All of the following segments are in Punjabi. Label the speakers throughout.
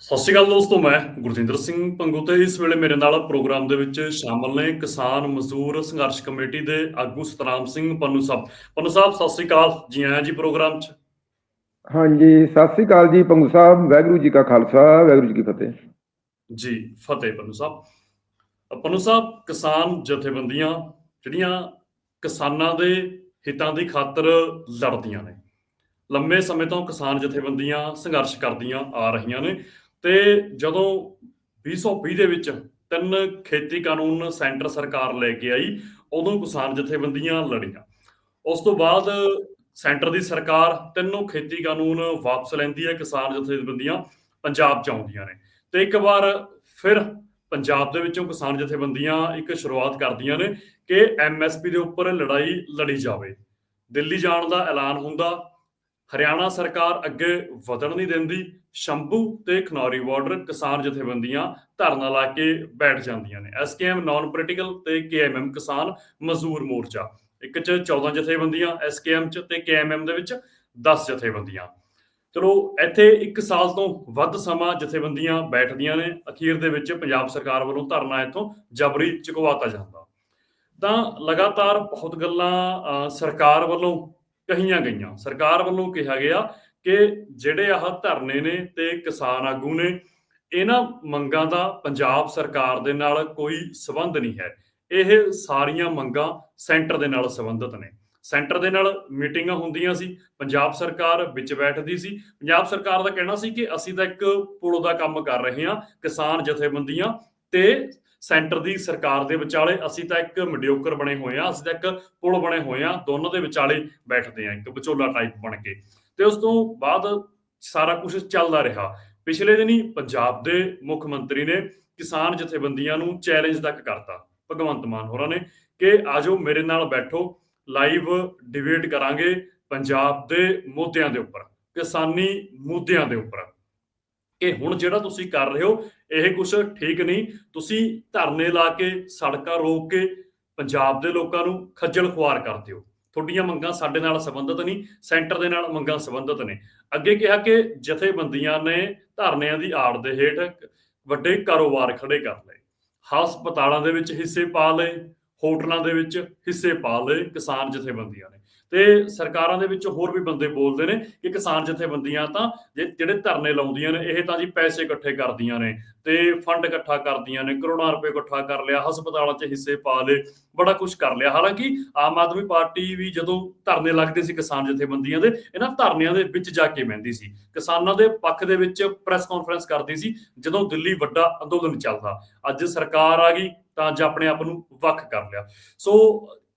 Speaker 1: ਸਤਿ ਸ਼੍ਰੀ ਅਕਾਲ ਦੋਸਤੋ ਮੈਂ ਗੁਰਜਿੰਦਰ ਸਿੰਘ ਪੰਗੂ ਤੇ ਇਸ ਵੇਲੇ ਮੇਰੇ ਨਾਲ ਪ੍ਰੋਗਰਾਮ ਦੇ ਵਿੱਚ ਸ਼ਾਮਲ ਨੇ ਕਿਸਾਨ ਮਜ਼ਦੂਰ ਸੰਘਰਸ਼ ਕਮੇਟੀ ਦੇ ਆਗੂ ਸਤਨਾਮ ਸਿੰਘ ਪੰਨੂ ਸਾਹਿਬ। ਪੰਨੂ ਸਾਹਿਬ ਸਤਿ ਸ਼੍ਰੀ ਅਕਾਲ। ਜੀ ਆਇਆਂ ਜੀ ਪ੍ਰੋਗਰਾਮ 'ਚ।
Speaker 2: ਹਾਂਜੀ ਸਤਿ ਸ੍ਰੀ ਅਕਾਲ ਜੀ ਪੰਗੂ ਸਾਹਿਬ ਵਾਹਿਗੁਰੂ ਜੀ ਕਾ ਖਾਲਸਾ ਵਾਹਿਗੁਰੂ ਜੀ ਕੀ ਫਤਿਹ।
Speaker 1: ਜੀ ਫਤਿਹ ਪੰਨੂ ਸਾਹਿਬ। ਪੰਨੂ ਸਾਹਿਬ ਕਿਸਾਨ ਜਥੇਬੰਦੀਆਂ ਜਿਹੜੀਆਂ ਕਿਸਾਨਾਂ ਦੇ ਹਿੱਤਾਂ ਦੀ ਖਾਤਰ ਲੜਦੀਆਂ ਨੇ ਲੰਮੇ ਸਮੇਂ ਤੋਂ ਕਿਸਾਨ ਜਥੇਬੰਦੀਆਂ ਸੰਘਰਸ਼ ਕਰਦੀਆਂ ਆ ਰਹੀਆਂ ਨੇ। ਤੇ ਜਦੋਂ 2020 ਦੇ ਵਿੱਚ ਤਿੰਨ ਖੇਤੀ ਕਾਨੂੰਨ ਸੈਂਟਰ ਸਰਕਾਰ ਲੈ ਕੇ ਆਈ, ਉਦੋਂ ਕਿਸਾਨ ਜਥੇਬੰਦੀਆਂ ਲੜੀਆਂ। ਉਸ ਤੋਂ ਬਾਅਦ ਸੈਂਟਰ ਦੀ ਸਰਕਾਰ ਤਿੰਨੋਂ ਖੇਤੀ ਕਾਨੂੰਨ ਵਾਪਸ ਲੈਂਦੀ ਹੈ, ਕਿਸਾਨ ਜਥੇਬੰਦੀਆਂ ਪੰਜਾਬ ਚ ਆਉਂਦੀਆਂ ਨੇ। ਤੇ ਇੱਕ ਵਾਰ ਫਿਰ ਪੰਜਾਬ ਦੇ ਵਿੱਚੋਂ ਕਿਸਾਨ ਜਥੇਬੰਦੀਆਂ ਇੱਕ ਸ਼ੁਰੂਆਤ ਕਰਦੀਆਂ ਨੇ ਕਿ ਐਮਐਸਪੀ ਦੇ ਉੱਪਰ ਲੜਾਈ ਲੜੀ ਜਾਵੇ। ਦਿੱਲੀ ਜਾਣ ਦਾ ਐਲਾਨ ਹੁੰਦਾ ਹਰਿਆਣਾ ਸਰਕਾਰ ਅੱਗੇ ਵਧਣ ਨਹੀਂ ਦਿੰਦੀ ਸ਼ੰਭੂ ਤੇ ਖਨੌਰੀ ਬਾਰਡਰ ਕਿਸਾਨ ਜਥੇਬੰਦੀਆਂ ਧਰਨਾ ਲਾ ਕੇ ਬੈਠ ਜਾਂਦੀਆਂ ਨੇ। ਐਸਕੇਐਮ ਨਾਨ ਪੋਲੀਟੀਕਲ ਤੇ ਕੇਐਮਐਮ ਕਿਸਾਨ ਮਜ਼ਦੂਰ ਮੋਰਚਾ। ਇੱਕ ਚ 14 ਜਥੇਬੰਦੀਆਂ ਐਸਕੇਐਮ ਚ ਤੇ ਕੇਐਮਐਮ ਦੇ ਵਿੱਚ 10 ਜਥੇਬੰਦੀਆਂ। ਚਲੋ ਇੱਥੇ 1 ਸਾਲ ਤੋਂ ਵੱਧ ਸਮਾਂ ਜਥੇਬੰਦੀਆਂ ਬੈਠਦੀਆਂ ਨੇ। ਅਖੀਰ ਦੇ ਵਿੱਚ ਪੰਜਾਬ ਸਰਕਾਰ ਵੱਲੋਂ ਧਰਨਾ ਇੱਥੋਂ ਜਬਰੀ ਚੁਕਵਾਤਾ ਜਾਂਦਾ। ਤਾਂ ਲਗਾਤਾਰ ਬਹੁਤ ਗੱਲਾਂ ਅਹ, ਸਰਕਾਰ ਵੱਲੋਂ ਕਹੀਆਂ ਗਈਆਂ। ਸਰਕਾਰ ਵੱਲੋਂ ਕਿਹਾ ਗਿਆ ਕਿ ਜਿਹੜੇ ਆਹ ਧਰਨੇ ਨੇ ਤੇ ਕਿਸਾਨ ਆਗੂ ਨੇ, ਇਹਨਾਂ ਮੰਗਾਂ ਦਾ ਪੰਜਾਬ ਸਰਕਾਰ ਦੇ ਨਾਲ ਕੋਈ ਸਬੰਧ ਨਹੀਂ ਹੈ। ਇਹ ਸਾਰੀਆਂ ਮੰਗਾਂ ਸੈਂਟਰ ਦੇ ਨਾਲ ਸੰਬੰਧਿਤ ਨੇ। ਸੈਂਟਰ ਦੇ ਨਾਲ ਮੀਟਿੰਗਾਂ ਹੁੰਦੀਆਂ ਸੀ, ਪੰਜਾਬ ਸਰਕਾਰ ਵਿੱਚ ਬੈਠਦੀ ਸੀ। ਪੰਜਾਬ ਸਰਕਾਰ ਦਾ ਕਹਿਣਾ ਸੀ ਕਿ ਅਸੀਂ ਤਾਂ ਇੱਕ ਪੁਲ ਦਾ ਕੰਮ ਕਰ ਰਹੇ ਹਾਂ, ਕਿਸਾਨ ਜਥੇਬੰਦੀਆਂ ਤੇ ਸੈਂਟਰ ਦੀ ਸਰਕਾਰ ਦੇ ਵਿਚਾਲੇ ਅਸੀਂ ਤਾਂ ਇੱਕ ਮੀਡੀਓਕਰ ਬਣੇ ਹੋਏ ਆ ਅਸੀਂ ਤਾਂ ਇੱਕ ਪੁਲ ਬਣੇ ਹੋਏ ਆ ਦੋਨੋਂ ਦੇ ਵਿਚਾਲੇ ਬੈਠਦੇ ਆ ਇੱਕ ਵਿਚੋਲਾ ਟਾਈਪ ਬਣ ਕੇ। ਤੇ ਉਸ ਤੋਂ ਬਾਅਦ ਸਾਰਾ ਕੁਝ ਚੱਲਦਾ ਰਿਹਾ। ਪਿਛਲੇ ਦਿਨੀ ਪੰਜਾਬ ਦੇ ਮੁੱਖ ਮੰਤਰੀ ਨੇ ਕਿਸਾਨ ਜਥੇਬੰਦੀਆਂ ਨੂੰ ਚੈਲੰਜ ਤੱਕ ਕਰਤਾ, ਭਗਵੰਤ ਮਾਨ ਹੋਰਾਂ ਨੇ ਕਿ ਆਜੋ ਮੇਰੇ ਨਾਲ ਬੈਠੋ ਲਾਈਵ ਡਿਬੇਟ ਕਰਾਂਗੇ ਪੰਜਾਬ ਦੇ ਮੁੱਦਿਆਂ ਦੇ ਉੱਪਰ, ਕਿਸਾਨੀ ਮੁੱਦਿਆਂ ਦੇ ਉੱਪਰ। ਕਿ ਹੁਣ ਜਿਹੜਾ ਤੁਸੀਂ ਕਰ ਰਹੇ ਹੋ, ਇਹ ਕੁਝ ਠੀਕ ਨਹੀਂ। ਤੁਸੀਂ ਧਰਨੇ ਲਾ ਕੇ, ਸੜਕਾਂ ਰੋਕ ਕੇ, ਪੰਜਾਬ ਦੇ ਲੋਕਾਂ ਨੂੰ ਖੱਜਲ ਖੁਆਰ ਕਰਦੇ ਹੋ ਤੁਹਾਡੀਆਂ ਮੰਗਾਂ ਸਾਡੇ ਨਾਲ ਸੰਬੰਧਿਤ ਨਹੀਂ, ਸੈਂਟਰ ਦੇ ਨਾਲ ਮੰਗਾਂ ਸੰਬੰਧਿਤ ਨੇ। ਅੱਗੇ ਕਿਹਾ ਕਿ ਜਥੇਬੰਦੀਆਂ ਨੇ ਧਰਨਿਆਂ ਦੀ ਆੜ ਦੇ ਹੇਠ ਵੱਡੇ ਕਾਰੋਬਾਰ ਖੜੇ ਕਰ ਲਏ। ਹਸਪਤਾਲਾਂ ਦੇ ਵਿੱਚ ਹਿੱਸੇ ਪਾ ਲਏ। ਹੋਟਲਾਂ ਦੇ ਵਿੱਚ ਹਿੱਸੇ ਪਾ ਲਏ ਕਿਸਾਨ ਜਥੇਬੰਦੀਆਂ ਨੇ। ਤੇ ਸਰਕਾਰਾਂ ਦੇ ਵਿੱਚ ਹੋਰ ਵੀ ਬੰਦੇ ਬੋਲਦੇ ਨੇ ਕਿ ਕਿਸਾਨ ਜਥੇਬੰਦੀਆਂ ਤਾਂ ਜਿਹੜੇ ਧਰਨੇ ਲਾਉਂਦੀਆਂ ਨੇ, ਇਹ ਤਾਂ ਜੀ ਪੈਸੇ ਇਕੱਠੇ ਕਰਦੀਆਂ ਨੇ ਤੇ ਫੰਡ ਇਕੱਠਾ ਕਰਦੀਆਂ ਨੇ, ਕਰੋੜਾਂ ਰੁਪਏ ਇਕੱਠਾ ਕਰ ਲਿਆ, ਹਸਪਤਾਲਾਂ 'ਚ ਹਿੱਸੇ ਪਾ ਲਏ, ਬੜਾ ਕੁਝ ਕਰ ਲਿਆ। ਹਾਲਾਂਕਿ ਆਮ ਆਦਮੀ ਪਾਰਟੀ ਵੀ ਜਦੋਂ ਧਰਨੇ ਲੱਗਦੇ ਸੀ ਕਿਸਾਨ ਜਥੇਬੰਦੀਆਂ ਦੇ, ਇਹਨਾਂ ਧਰਨਿਆਂ ਦੇ ਵਿੱਚ ਜਾ ਕੇ ਬਹਿੰਦੀ ਸੀ। ਕਿਸਾਨਾਂ ਦੇ ਪੱਖ ਦੇ ਵਿੱਚ ਪ੍ਰੈਸ ਕਾਨਫਰੰਸ ਕਰਦੀ ਸੀ, ਜਦੋਂ ਦਿੱਲੀ ਵੱਡਾ ਅੰਦੋਲਨ ਚੱਲਦਾ। ਅੱਜ ਸਰਕਾਰ ਆ ਗਈ ਤਾਂ ਅੱਜ ਆਪਣੇ ਆਪ ਨੂੰ ਵੱਖ ਕਰ ਲਿਆ। ਸੋ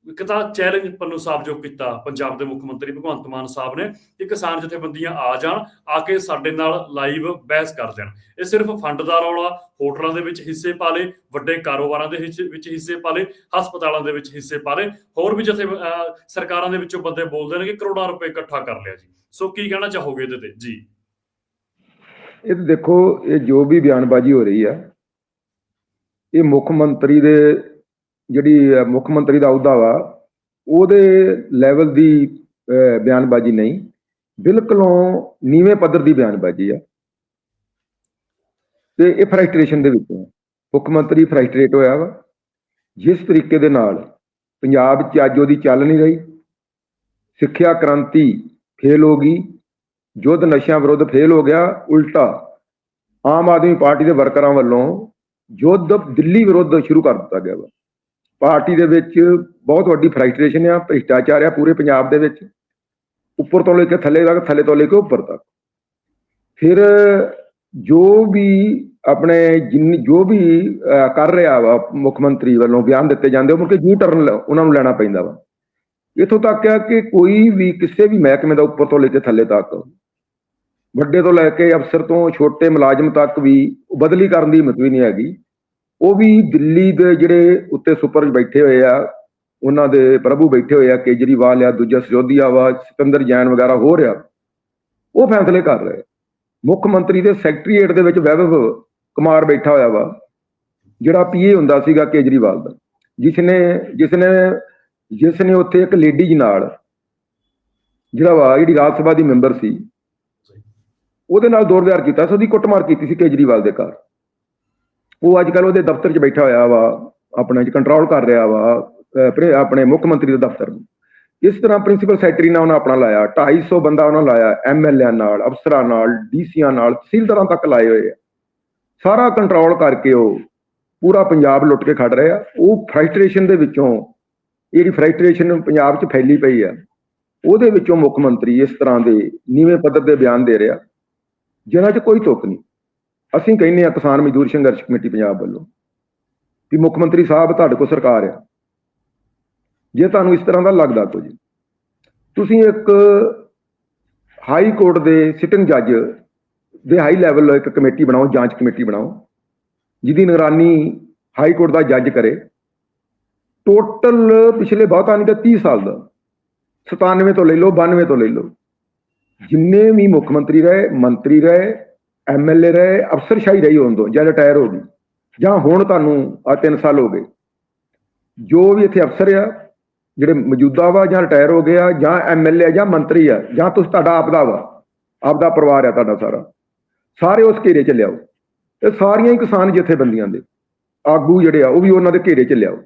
Speaker 1: ਇੱਕ ਤਾਂ ਚੈਲੰਜ ਪੰਨੂ ਸਾਹਿਬ ਜੋ ਕੀਤਾ ਪੰਜਾਬ ਦੇ ਮੁੱਖ ਮੰਤਰੀ ਭਗਵੰਤ ਮਾਨ ਸਾਹਿਬ ਨੇ ਕਿ ਕਿਸਾਨ ਜਥੇਬੰਦੀਆਂ ਆ ਜਾਣ, ਆ ਕੇ ਸਾਡੇ ਨਾਲ ਲਾਈਵ ਬਹਿਸ ਕਰ ਦੇਣ। ਇਹ ਸਿਰਫ ਫੰਡ ਦਾ ਰੌਲਾ, ਹੋਟਲਾਂ ਦੇ ਵਿੱਚ ਹਿੱਸੇ ਪਾ ਲਏ, ਵੱਡੇ ਕਾਰੋਬਾਰਾਂ ਦੇ ਹਿੱਸੇ- ਵਿੱਚ ਹਿੱਸੇ ਪਾ ਲਏ, ਹਸਪਤਾਲਾਂ ਦੇ ਵਿੱਚ ਹਿੱਸੇ ਪਾ ਲਏ। ਹੋਰ ਵੀ ਜਥੇ ਸਰਕਾਰਾਂ ਦੇ ਵਿੱਚੋਂ ਬੰਦੇ ਬੋਲਦੇ ਨੇ ਕਿ ਕਰੋੜਾਂ ਰੁਪਏ ਇਕੱਠਾ ਕਰ ਲਿਆ ਜੀ। ਸੋ ਕੀ ਕਹਿਣਾ ਚਾਹੋਗੇ ਇਹਦੇ ਤੇ? ਜੀ।
Speaker 2: ਇਹ ਦੇਖੋ, ਇਹ ਜੋ ਵੀ ਬਿਆਨਬਾਜ਼ੀ ਹੋ ਰਹੀ ਹੈ ਇਹ ਮੁੱਖ ਮੰਤਰੀ ਦੇ ਜਿਹੜੀ ਅਹ, ਮੁੱਖ ਮੰਤਰੀ ਦਾ ਅਹੁਦਾ ਵਾ ਉਹਦੇ ਲੈਵਲ ਦੀ ਬਿਆਨਬਾਜ਼ੀ ਨਹੀਂ। ਬਿਲਕੁਲੋਂ ਨੀਵੇਂ ਪੱਧਰ ਦੀ ਬਿਆਨਬਾਜ਼ੀ ਆ। ਤੇ ਇਹ ਫਰਸਟ੍ਰੇਸ਼ਨ ਦੇ ਵਿੱਚ ਹੈ ਮੁੱਖ ਮੰਤਰੀ ਫਰਸਟ੍ਰੇਟ ਹੋਇਆ ਵਾ। ਜਿਸ ਤਰੀਕੇ ਦੇ ਨਾਲ ਪੰਜਾਬ 'ਚ ਅੱਜ ਉਹਦੀ ਚੱਲ ਨਹੀਂ ਰਹੀ। ਸਿੱਖਿਆ ਕ੍ਰਾਂਤੀ ਫੇਲ ਹੋ ਗਈ। ਯੁੱਧ ਨਸ਼ਿਆਂ ਵਿਰੁੱਧ ਫੇਲ ਹੋ ਗਿਆ। ਉਲਟਾ ਆਮ ਆਦਮੀ ਪਾਰਟੀ ਦੇ ਵਰਕਰਾਂ ਵੱਲੋਂ ਯੁੱਧ ਦਿੱਲੀ ਵਿਰੁੱਧ ਸ਼ੁਰੂ ਕਰ ਦਿੱਤਾ ਗਿਆ ਵਾ। ਪਾਰਟੀ ਦੇ ਵਿੱਚ ਬਹੁਤ ਵੱਡੀ ਫਰਸਟ੍ਰੇਸ਼ਨ ਆ, ਭ੍ਰਿਸ਼ਟਾਚਾਰ ਆ ਪੂਰੇ ਪੰਜਾਬ ਦੇ ਵਿੱਚ। ਉੱਪਰ ਤੋਂ ਲੈ ਕੇ ਥੱਲੇ ਤੱਕ, ਥੱਲੇ ਤੋਂ ਲੈ ਕੇ ਉੱਪਰ ਤੱਕ। ਫਿਰ ਜੋ ਵੀ ਆਪਣੇ ਜਿੰਨ, ਜੋ ਵੀ ਕਰ ਰਿਹਾ ਵਾ ਮੁੱਖ ਮੰਤਰੀ ਵੱਲੋਂ ਬਿਆਨ ਦਿੱਤੇ ਜਾਂਦੇ, ਉਹ ਮੁੜ ਕੇ ਯੂ ਟਰਨ ਉਹਨਾਂ ਨੂੰ ਲੈਣਾ ਪੈਂਦਾ ਵਾ। ਇਥੋਂ ਤੱਕ ਆ ਕਿ ਕੋਈ ਵੀ ਕਿਸੇ ਵੀ ਮਹਿਕਮੇ ਦਾ ਉੱਪਰ ਤੋਂ ਲੈ ਕੇ ਥੱਲੇ ਤੱਕ, ਵੱਡੇ ਤੋਂ ਲੈ ਕੇ ਅਫਸਰ ਤੋਂ ਛੋਟੇ ਮੁਲਾਜ਼ਮ ਤੱਕ ਵੀ ਬਦਲੀ ਕਰਨ ਦੀ ਹਿੰਮਤ ਵੀ ਨਹੀਂ ਹੈਗੀ। ਉਹ ਵੀ ਦਿੱਲੀ ਦੇ ਜਿਹੜੇ ਉੱਤੇ ਸੁਪਰ ਬੈਠੇ ਹੋਏ ਆ, ਉਹਨਾਂ ਦੇ ਪ੍ਰਭੂ ਬੈਠੇ ਹੋਏ ਆ, ਕੇਜਰੀਵਾਲ ਆ, ਦੂਜਾ ਸਿਸੋਦੀਆ ਵਾ, ਸਿਕੰਦਰ ਜੈਨ ਵਗੈਰਾ ਹੋ ਰਿਹਾ ਉਹ ਫੈਸਲੇ ਕਰ ਰਹੇ ਮੁੱਖ ਮੰਤਰੀ ਦੇ ਸੈਕਟਰੀਏਟ ਦੇ ਵਿੱਚ ਵੈਭਵ ਕੁਮਾਰ ਬੈਠਾ ਹੋਇਆ ਵਾ, ਜਿਹੜਾ ਪੀਏ ਹੁੰਦਾ ਸੀਗਾ ਕੇਜਰੀਵਾਲ ਦਾ ਜਿਸ ਨੇ ਜਿਸ ਨੇ ਜਿਸ ਨੇ ਉੱਥੇ ਇੱਕ ਲੇਡੀ ਜੀ ਨਾਲ ਜਿਹੜਾ ਵਾ, ਜਿਹੜੀ ਰਾਜ ਸਭਾ ਦੀ ਮੈਂਬਰ ਸੀ, ਉਹਦੇ ਨਾਲ ਦੌਰ ਦੁਰਵਿਹਾਰ ਕੀਤਾ ਸੀ, ਉਹਦੀ ਕੁੱਟਮਾਰ ਕੀਤੀ ਸੀ ਕੇਜਰੀਵਾਲ ਦੇ ਘਰ। ਉਹ ਅੱਜ ਕੱਲ ਉਹਦੇ ਦਫ਼ਤਰ 'ਚ ਬੈਠਾ ਹੋਇਆ ਵਾ ਆਪਣੇ 'ਚ ਕੰਟਰੋਲ ਕਰ ਰਿਹਾ ਵਾ ਅਹ, ਆਪਣੇ ਮੁੱਖ ਮੰਤਰੀ ਦੇ ਦਫ਼ਤਰ ਨੂੰ। ਇਸ ਤਰ੍ਹਾਂ ਪ੍ਰਿੰਸੀਪਲ ਸੈਕਟਰੀ ਨਾਲ ਉਹਨਾਂ ਆਪਣਾ ਲਾਇਆ 250 ਬੰਦਾ ਉਹਨਾਂ ਲਾਇਆ ਐਮਐਲਏ ਨਾਲ ਅਫਸਰਾਂ ਨਾਲ ਡੀਸੀਆਂ ਨਾਲ ਤਹਿਸੀਲਦਾਰਾਂ ਤੱਕ ਲਾਏ ਹੋਏ ਆ। ਸਾਰਾ ਕੰਟਰੋਲ ਕਰਕੇ ਉਹ ਪੂਰਾ ਪੰਜਾਬ ਲੁੱਟ ਕੇ ਖੜ ਰਹੇ। ਆ ਉਹ ਫਰਸਟ੍ਰੇਸ਼ਨ ਦੇ ਵਿੱਚੋਂ ਜਿਹੜੀ ਫਰਸਟ੍ਰੇਸ਼ਨ ਪੰਜਾਬ 'ਚ ਫੈਲੀ ਪਈ ਆ ਉਹਦੇ ਵਿੱਚੋਂ ਮੁੱਖ ਮੰਤਰੀ ਇਸ ਤਰ੍ਹਾਂ ਦੇ ਨੀਵੇਂ ਪੱਧਰ ਦੇ ਬਿਆਨ ਦੇ ਰਿਹਾ ਜਿਨ੍ਹਾਂ 'ਚ ਕੋਈ ਤੁਕ ਨਹੀਂ। ਅਸੀਂ ਕਹਿੰਦੇ ਆ ਕਿਸਾਨ ਮਜ਼ਦੂਰ ਸੰਘਰਸ਼ ਕਮੇਟੀ ਪੰਜਾਬ ਵੱਲੋਂ ਕਿ ਮੁੱਖ ਮੰਤਰੀ ਸਾਹਿਬ ਤੁਹਾਡੇ ਕੋਲ ਸਰਕਾਰ ਆ। ਜੇ ਤੁਹਾਨੂੰ ਇਸ ਤਰ੍ਹਾਂ ਦਾ ਲੱਗਦਾ ਕੁਝ, ਤੁਸੀਂ ਇੱਕ ਹਾਈ ਕੋਰਟ ਦੇ ਸਿਟਿੰਗ ਜੱਜ ਦੇ ਹਾਈ ਲੈਵਲ ਇੱਕ ਕਮੇਟੀ ਬਣਾਓ, ਜਾਂਚ ਕਮੇਟੀ ਬਣਾਓ, ਜਿਹਦੀ ਨਿਗਰਾਨੀ ਹਾਈ ਕੋਰਟ ਦਾ ਜੱਜ ਕਰੇ। ਟੋਟਲ ਪਿਛਲੇ ਬਹੁਤਾ ਨਹੀਂ ਤਾਂ 30 ਸਾਲ ਦਾ 97 ਤੋਂ ਲੈ ਲਓ 92 ਤੋਂ ਲੈ ਲਓ। ਜਿੰਨੇ ਵੀ ਮੁੱਖ ਮੰਤਰੀ ਰਹੇ ਮੰਤਰੀ ਰਹੇ ਐਮਐਲਏ ਰਹੇ ਅਫਸਰਸ਼ਾਹੀ ਰਹੀ ਉਦੋਂ ਤੋਂ ਜਾਂ ਰਿਟਾਇਰ ਹੋ ਗਈ। ਜਾਂ ਹੁਣ ਤੁਹਾਨੂੰ ਆ 3 ਸਾਲ ਹੋ ਗਏ। ਜੋ ਵੀ ਇੱਥੇ ਅਫਸਰ ਆ, ਜਿਹੜੇ ਮੌਜੂਦਾ ਵਾ ਜਾਂ ਰਿਟਾਇਰ ਹੋ ਗਏ ਆ, ਜਾਂ ਐਮਐਲਏ ਜਾਂ ਮੰਤਰੀ ਆ, ਜਾਂ ਤੁਸੀਂ ਤੁਹਾਡਾ ਆਪਦਾ ਵਾ, ਆਪਦਾ ਪਰਿਵਾਰ ਆ ਤੁਹਾਡਾ ਸਾਰਾ, ਸਾਰੇ ਉਸ ਘੇਰੇ ਚ ਲਿਆਓ। ਤੇ ਸਾਰੀਆਂ ਹੀ ਕਿਸਾਨ ਜਥੇਬੰਦੀਆਂ ਦੇ ਆਗੂ ਜਿਹੜੇ ਆ, ਉਹ ਵੀ ਉਹਨਾਂ ਦੇ ਘੇਰੇ ਚ ਲਿਆਓ।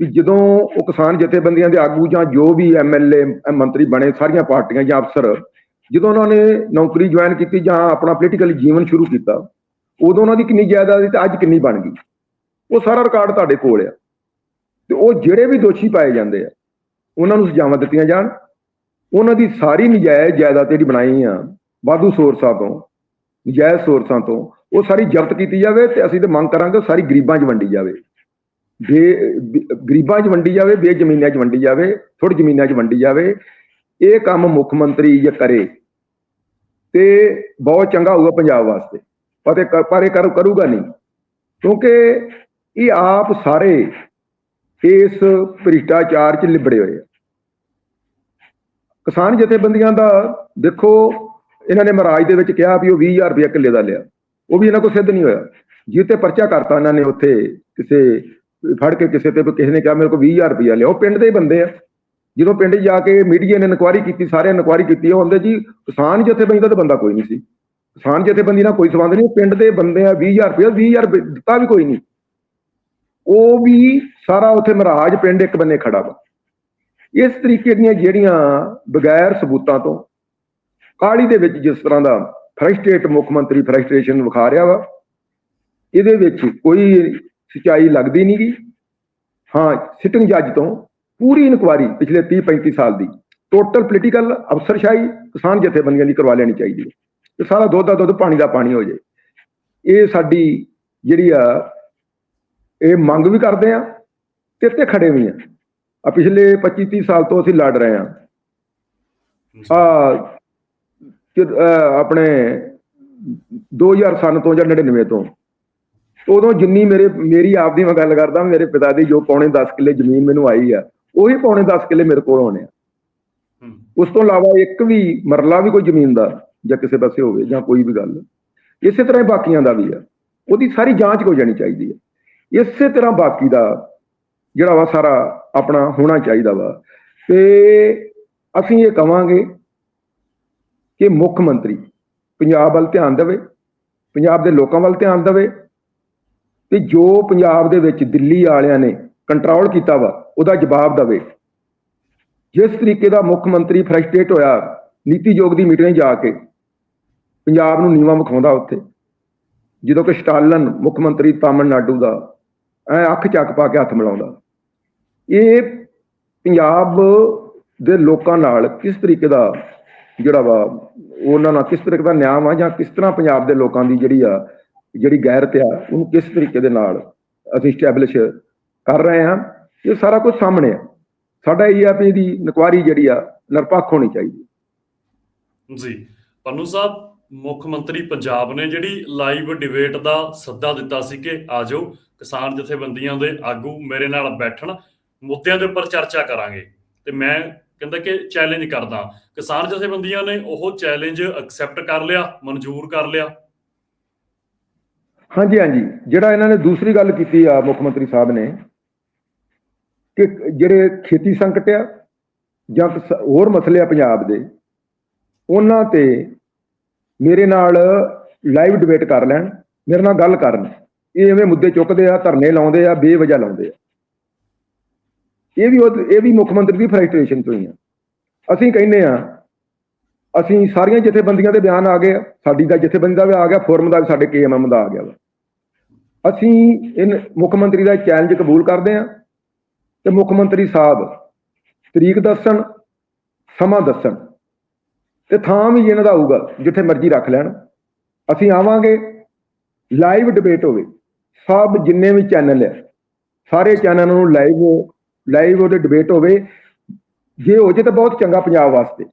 Speaker 2: ਵੀ ਜਦੋਂ ਉਹ ਕਿਸਾਨ ਜਥੇਬੰਦੀਆਂ ਦੇ ਆਗੂ ਜਾਂ ਜੋ ਵੀ ਐਮਐਲਏ ਮੰਤਰੀ ਬਣੇ, ਸਾਰੀਆਂ ਪਾਰਟੀਆਂ ਜਾਂ ਅਫਸਰ ਜਦੋਂ ਉਹਨਾਂ ਨੇ ਨੌਕਰੀ ਜੁਆਇਨ ਕੀਤੀ ਜਾਂ ਆਪਣਾ ਪੋਲੀਟੀਕਲ ਜੀਵਨ ਸ਼ੁਰੂ ਕੀਤਾ, ਉਦੋਂ ਉਹਨਾਂ ਦੀ ਕਿੰਨੀ ਜਾਇਦਾਦ ਸੀ ਤੇ ਅੱਜ ਕਿੰਨੀ ਬਣ ਗਈ। ਉਹ ਸਾਰਾ ਰਿਕਾਰਡ ਤੁਹਾਡੇ ਕੋਲ ਆ। ਤੇ ਉਹ ਜਿਹੜੇ ਵੀ ਦੋਸ਼ੀ ਪਾਏ ਜਾਂਦੇ ਆ, ਉਹਨਾਂ ਨੂੰ ਸਜ਼ਾਵਾਂ ਦਿੱਤੀਆਂ ਜਾਣ। ਉਹਨਾਂ ਦੀ ਸਾਰੀ ਨਜਾਇਜ਼ ਜਾਇਦਾਦ ਜਿਹੜੀ ਬਣਾਈ ਆ, ਵਾਧੂ ਸੋਰਸਾਂ ਤੋਂ, ਨਜਾਇਜ਼ ਸੋਰਸਾਂ ਤੋਂ, ਉਹ ਸਾਰੀ ਜ਼ਬਤ ਕੀਤੀ ਜਾਵੇ ਤੇ ਅਸੀਂ ਤੇ ਮੰਗ ਕਰਾਂਗੇ ਉਹ ਸਾਰੀ ਗਰੀਬਾਂ 'ਚ ਵੰਡੀ ਜਾਵੇ। ਬੇ ਗਰੀਬਾਂ 'ਚ ਵੰਡੀ ਜਾਵੇ, ਬੇਜ਼ਮੀਨਾਂ 'ਚ ਵੰਡੀ ਜਾਵੇ ਥੋੜੀ ਜ਼ਮੀਨਾਂ 'ਚ ਵੰਡੀ ਜਾਵੇ। ਇਹ ਕੰਮ ਮੁੱਖ ਮੰਤਰੀ ਜੇ ਕਰੇ ਤੇ ਬਹੁਤ ਚੰਗਾ ਹੋਊਗਾ ਪੰਜਾਬ ਵਾਸਤੇ। ਪਰ ਇਹ ਪਰ ਇਹ ਕਰ- ਕਰੂਗਾ ਨਹੀਂ। ਕਿਉਂਕਿ ਇਹ ਆਪ ਸਾਰੇ ਇਸ ਭ੍ਰਿਸ਼ਟਾਚਾਰ 'ਚ ਲਿਬੜੇ ਹੋਏ ਆ। ਕਿਸਾਨ ਜਥੇਬੰਦੀਆਂ ਦਾ ਦੇਖੋ, ਇਹਨਾਂ ਨੇ ਮਹਾਰਾਜ ਦੇ ਵਿੱਚ ਕਿਹਾ ਵੀ ਉਹ 20000 ਰੁਪਏ ਕਿੱਲੇ ਦਾ ਲਿਆ। ਉਹ ਵੀ ਇਹਨਾਂ ਕੋਲ ਸਿੱਧ ਨਹੀਂ ਹੋਇਆ। ਜਿਹ ਤੇ ਪਰਚਾ ਕਰਤਾ ਇਹਨਾਂ ਨੇ ਉੱਥੇ, ਕਿਸੇ, ਫੜ ਕੇ ਕਿਸੇ ਤੇ ਵੀ ਕਿਸੇ ਨੇ ਕਿਹਾ ਮੇਰੇ ਕੋਲ 20000 ਰੁਪਇਆ ਲਿਆ। ਉਹ ਪਿੰਡ ਦੇ ਬੰਦੇ ਆ। ਜਦੋਂ ਪਿੰਡ ਜਾ ਕੇ ਮੀਡੀਆ ਨੇ ਇਨਕੁਆਇਰੀ ਕੀਤੀ, ਸਾਰਿਆਂ ਨੇ ਇਨਕੁਆਇਰੀ ਕੀਤੀ, ਉਹ ਹੁੰਦੇ ਜੀ, ਕਿਸਾਨ ਜਥੇਬੰਦੀ ਦਾ ਤਾਂ ਬੰਦਾ ਕੋਈ ਨਹੀਂ ਸੀ। ਕਿਸਾਨ ਜਥੇਬੰਦੀ ਨਾਲ ਕੋਈ ਸੰਬੰਧ ਨਹੀਂ ਪਿੰਡ ਦੇ ਬੰਦੇ ਆ 20000 ਰੁਪਇਆ 20000 ਰੁਪਏ ਦਿੱਤਾ ਵੀ ਕੋਈ ਨਹੀਂ। ਉਹ ਵੀ ਸਾਰਾ ਉੱਥੇ ਮਹਾਰਾਜ ਪਿੰਡ ਇੱਕ ਬੰਨੇ ਖੜਾ ਵਾ। ਇਸ ਤਰੀਕੇ ਦੀਆਂ ਜਿਹੜੀਆਂ ਬਗੈਰ ਸਬੂਤਾਂ ਤੋਂ ਕਾਲੀ ਦੇ ਵਿੱਚ ਜਿਸ ਤਰ੍ਹਾਂ ਦਾ ਫਰਸਟ੍ਰੇਟ ਮੁੱਖ ਮੰਤਰੀ ਫਰਸਟ੍ਰੇਸ਼ਨ ਵਿਖਾ ਰਿਹਾ ਵਾ, ਇਹਦੇ ਵਿੱਚ ਕੋਈ ਸਚਾਈ ਲੱਗਦੀ ਨਹੀਂ ਗੀ। ਹਾਂ, ਸਿਟਿੰਗ ਜੱਜ ਤੋਂ ਪੂਰੀ ਇਨਕੁਆਰੀ ਪਿਛਲੇ 30 35 ਸਾਲ ਦੀ। ਟੋਟਲ ਪੋਲੀਟੀਕਲ ਅਫਸਰਸ਼ਾਹੀ ਕਿਸਾਨ ਜਥੇਬੰਦੀਆਂ ਦੀ ਕਰਵਾ ਲੈਣੀ ਚਾਹੀਦੀ ਹੈ। ਤੇ ਸਾਰਾ ਦੁੱਧ ਦਾ ਦੁੱਧ ਪਾਣੀ ਦਾ ਪਾਣੀ ਹੋ ਜਾਏ ਇਹ ਸਾਡੀ ਜਿਹੜੀ ਆ, ਇਹ ਮੰਗ ਵੀ ਕਰਦੇ ਆ ਤੇ ਤੇ ਖੜੇ ਵੀ ਆ। ਆ ਪਿਛਲੇ 25 30 ਸਾਲ ਤੋਂ ਅਸੀਂ ਲੜ ਰਹੇ ਆ। ਆ ਆਪਣੇ 2000 ਸਨ ਤੋਂ ਜਾਂ 99 ਤੋਂ। ਉਦੋਂ ਜਿੰਨੀ ਮੇਰੇ, ਮੇਰੀ ਆਪ ਦੀ ਮੈਂ ਗੱਲ ਕਰਦਾ, ਮੇਰੇ ਪਿਤਾ ਦੀ ਜੋ ਪੌਣੇ 10 ਕਿੱਲੇ ਜ਼ਮੀਨ ਮੈਨੂੰ ਆਈ ਆ ਉਹੀ ਪੌਣੇ 10 ਕਿੱਲੇ ਮੇਰੇ ਕੋਲ ਹੋਣੇ ਆ। ਉਸ ਤੋਂ ਇਲਾਵਾ ਇੱਕ ਵੀ ਮਰਲਾ ਵੀ ਕੋਈ ਜ਼ਮੀਨ ਦਾ ਜਾਂ ਕਿਸੇ ਪਾਸੇ ਹੋਵੇ ਜਾਂ ਕੋਈ ਵੀ ਗੱਲ ਇਸੇ ਤਰ੍ਹਾਂ ਬਾਕੀਆਂ ਦਾ ਵੀ ਆ। ਉਹਦੀ ਸਾਰੀ ਜਾਂਚ ਹੋ ਜਾਣੀ ਚਾਹੀਦੀ ਹੈ ਇਸੇ ਤਰ੍ਹਾਂ ਬਾਕੀ ਦਾ ਜਿਹੜਾ ਵਾ ਸਾਰਾ ਆਪਣਾ ਹੋਣਾ ਚਾਹੀਦਾ ਵਾ। ਤੇ ਅਸੀਂ ਇਹ ਕਵਾਂਗੇ ਕਿ ਮੁੱਖ ਮੰਤਰੀ ਪੰਜਾਬ ਵੱਲ ਧਿਆਨ ਦੇਵੇ ਪੰਜਾਬ ਦੇ ਲੋਕਾਂ ਵੱਲ ਧਿਆਨ ਦੇਵੇ ਤੇ ਜੋ ਪੰਜਾਬ ਦੇ ਵਿੱਚ ਦਿੱਲੀ ਵਾਲਿਆਂ ਨੇ ਕੰਟਰੋਲ ਕੀਤਾ ਵਾ, ਉਹਦਾ ਜਵਾਬ ਦੇਵੇ। ਜਿਸ ਤਰੀਕੇ ਦਾ ਮੁੱਖ ਮੰਤਰੀ ਫਰਸਟ੍ਰੇਟ ਹੋਇਆ, ਨੀਤੀ ਯੋਗ ਦੀ ਮੀਟਿੰਗ ਜਾ ਕੇ, ਪੰਜਾਬ ਨੂੰ ਨੀਵਾ ਵਿਖਾਉਂਦਾ ਉੱਥੇ। ਜਦੋਂ ਕਿ ਸਟਾਲਨ ਮੁੱਖ ਮੰਤਰੀ ਤਾਮਿਲਨਾਡੂ ਦਾ, ਐ ਅੱਖ ਚੱਕ ਪਾ ਕੇ ਹੱਥ ਮਿਲਾਉਂਦਾ। ਇਹ ਪੰਜਾਬ ਦੇ ਲੋਕਾਂ ਨਾਲ ਕਿਸ ਤਰੀਕੇ ਦਾ ਜਿਹੜਾ ਵਾ, ਉਹਨਾਂ ਨਾਲ ਕਿਸ ਤਰੀਕੇ ਦਾ ਨਿਆਂ ਆ ਜਾਂ ਕਿਸ ਤਰ੍ਹਾਂ ਪੰਜਾਬ ਦੇ ਲੋਕਾਂ ਦੀ ਜਿਹੜੀ ਆ, ਜਿਹੜੀ ਗੈਰਤ ਆ, ਉਹਨੂੰ ਕਿਸ ਤਰੀਕੇ ਦੇ ਨਾਲ ਅਸੀਂ ਸਟੈਬਲਿਸ਼ ਕਰ ਰਹੇ ਹਾਂ ਇਹ ਸਾਰਾ ਕੁਝ ਸਾਹਮਣੇ ਆ। ਸਾਡਾ ਇਹ ਆ ਵੀ ਇਹਦੀ ਇਨਕੁਆਰੀ ਜਿਹੜੀ ਆ ਨਿਰਪੱਖ ਹੋਣੀ ਚਾਹੀਦੀ।
Speaker 1: ਜੀ ਪੰਨੂ ਸਾਹਿਬ ਮੁੱਖ ਮੰਤਰੀ ਪੰਜਾਬ ਨੇ ਜਿਹੜੀ ਲਾਈਵ ਡਿਬੇਟ ਦਾ ਸੱਦਾ ਦਿੱਤਾ ਸੀ ਕਿ ਆਜੋ ਕਿਸਾਨ ਜਥੇਬੰਦੀਆਂ ਦੇ ਆਗੂ ਮੇਰੇ ਨਾਲ ਬੈਠਣ ਮੁੱਦਿਆਂ ਦੇ ਉੱਪਰ ਚਰਚਾ ਕਰਾਂਗੇ। ਤੇ ਮੈਂ ਕਹਿੰਦਾ ਕਿ ਚੈਲੰਜ ਕਰਦਾ ਕਿਸਾਨ ਜਥੇਬੰਦੀਆਂ ਨੇ ਉਹ ਚੈਲੰਜ ਐਕਸੈਪਟ ਕਰ ਲਿਆ ਮਨਜ਼ੂਰ ਕਰ ਲਿਆ?
Speaker 2: ਹਾਂਜੀ ਹਾਂਜੀ। ਜਿਹੜਾ ਇਹਨਾਂ ਨੇ ਦੂਸਰੀ ਗੱਲ ਕੀਤੀ ਆ ਮੁੱਖ ਮੰਤਰੀ ਸਾਹਿਬ ਨੇ ਕਿ ਜਿਹੜੇ ਖੇਤੀ ਸੰਕਟ ਆ ਜਾਂ ਹੋਰ ਮਸਲੇ ਆ ਪੰਜਾਬ ਦੇ ਉਹਨਾਂ ਤੇ ਮੇਰੇ ਨਾਲ ਲਾਈਵ ਡਿਬੇਟ ਕਰ ਲੈਣ ਮੇਰੇ ਨਾਲ ਗੱਲ ਕਰਨ। ਇਹ ਐਵੇਂ ਮੁੱਦੇ ਚੁੱਕਦੇ ਆ ਧਰਨੇ ਲਾਉਂਦੇ ਆ ਬੇਵਜ੍ਹਾ ਲਾਉਂਦੇ ਆ। ਇਹ ਵੀ ਉਹ- ਇਹ ਵੀ ਮੁੱਖ ਮੰਤਰੀ ਦੀ ਫਰਸਟ੍ਰੇਸ਼ਨ ਤੋਂ ਹੀ ਆ। ਅਸੀਂ ਕਹਿੰਦੇ ਆ ਅਸੀਂ ਸਾਰੀਆਂ ਜਥੇਬੰਦੀਆਂ ਦੇ ਬਿਆਨ ਆ ਗਏ ਆ, ਸਾਡੀ ਦਾ ਜਥੇਬੰਦੀ ਦਾ ਵੀ ਆ ਗਿਆ ਫੋਰਮ ਦਾ ਵੀ ਸਾਡੇ ਕੇਐਮਐਮ ਦਾ ਆ ਗਿਆ ਵਾ। ਅਸੀਂ ਇਹ ਮੁੱਖ ਮੰਤਰੀ ਦਾ ਚੈਲੰਜ ਕਬੂਲ ਕਰਦੇ ਆ। ਤੇ ਮੁੱਖ ਮੰਤਰੀ ਸਾਹਿਬ ਤਰੀਕ ਦੱਸਣ, ਸਮਾਂ ਦੱਸਣ, ਤੇ ਥਾਂ ਵੀ ਇਹਨਾਂ ਦਾ ਆਊਗਾ, ਜਿੱਥੇ ਮਰਜ਼ੀ ਰੱਖ ਲੈਣ। ਅਸੀਂ ਆਵਾਂਗੇ ਲਾਈਵ ਡਿਬੇਟ ਹੋਵੇ। ਸਭ ਜਿੰਨੇ ਵੀ ਚੈਨਲ ਹੈ ਸਾਰੇ ਚੈਨਲ ਨੂੰ ਲਾਈਵ ਲਾਈਵ ਉਹਦੇ ਡਿਬੇਟ ਹੋਵੇ। ਜੇ ਹੋ ਜੇ ਤਾਂ ਬਹੁਤ ਚੰਗਾ ਪੰਜਾਬ ਵਾਸਤੇ।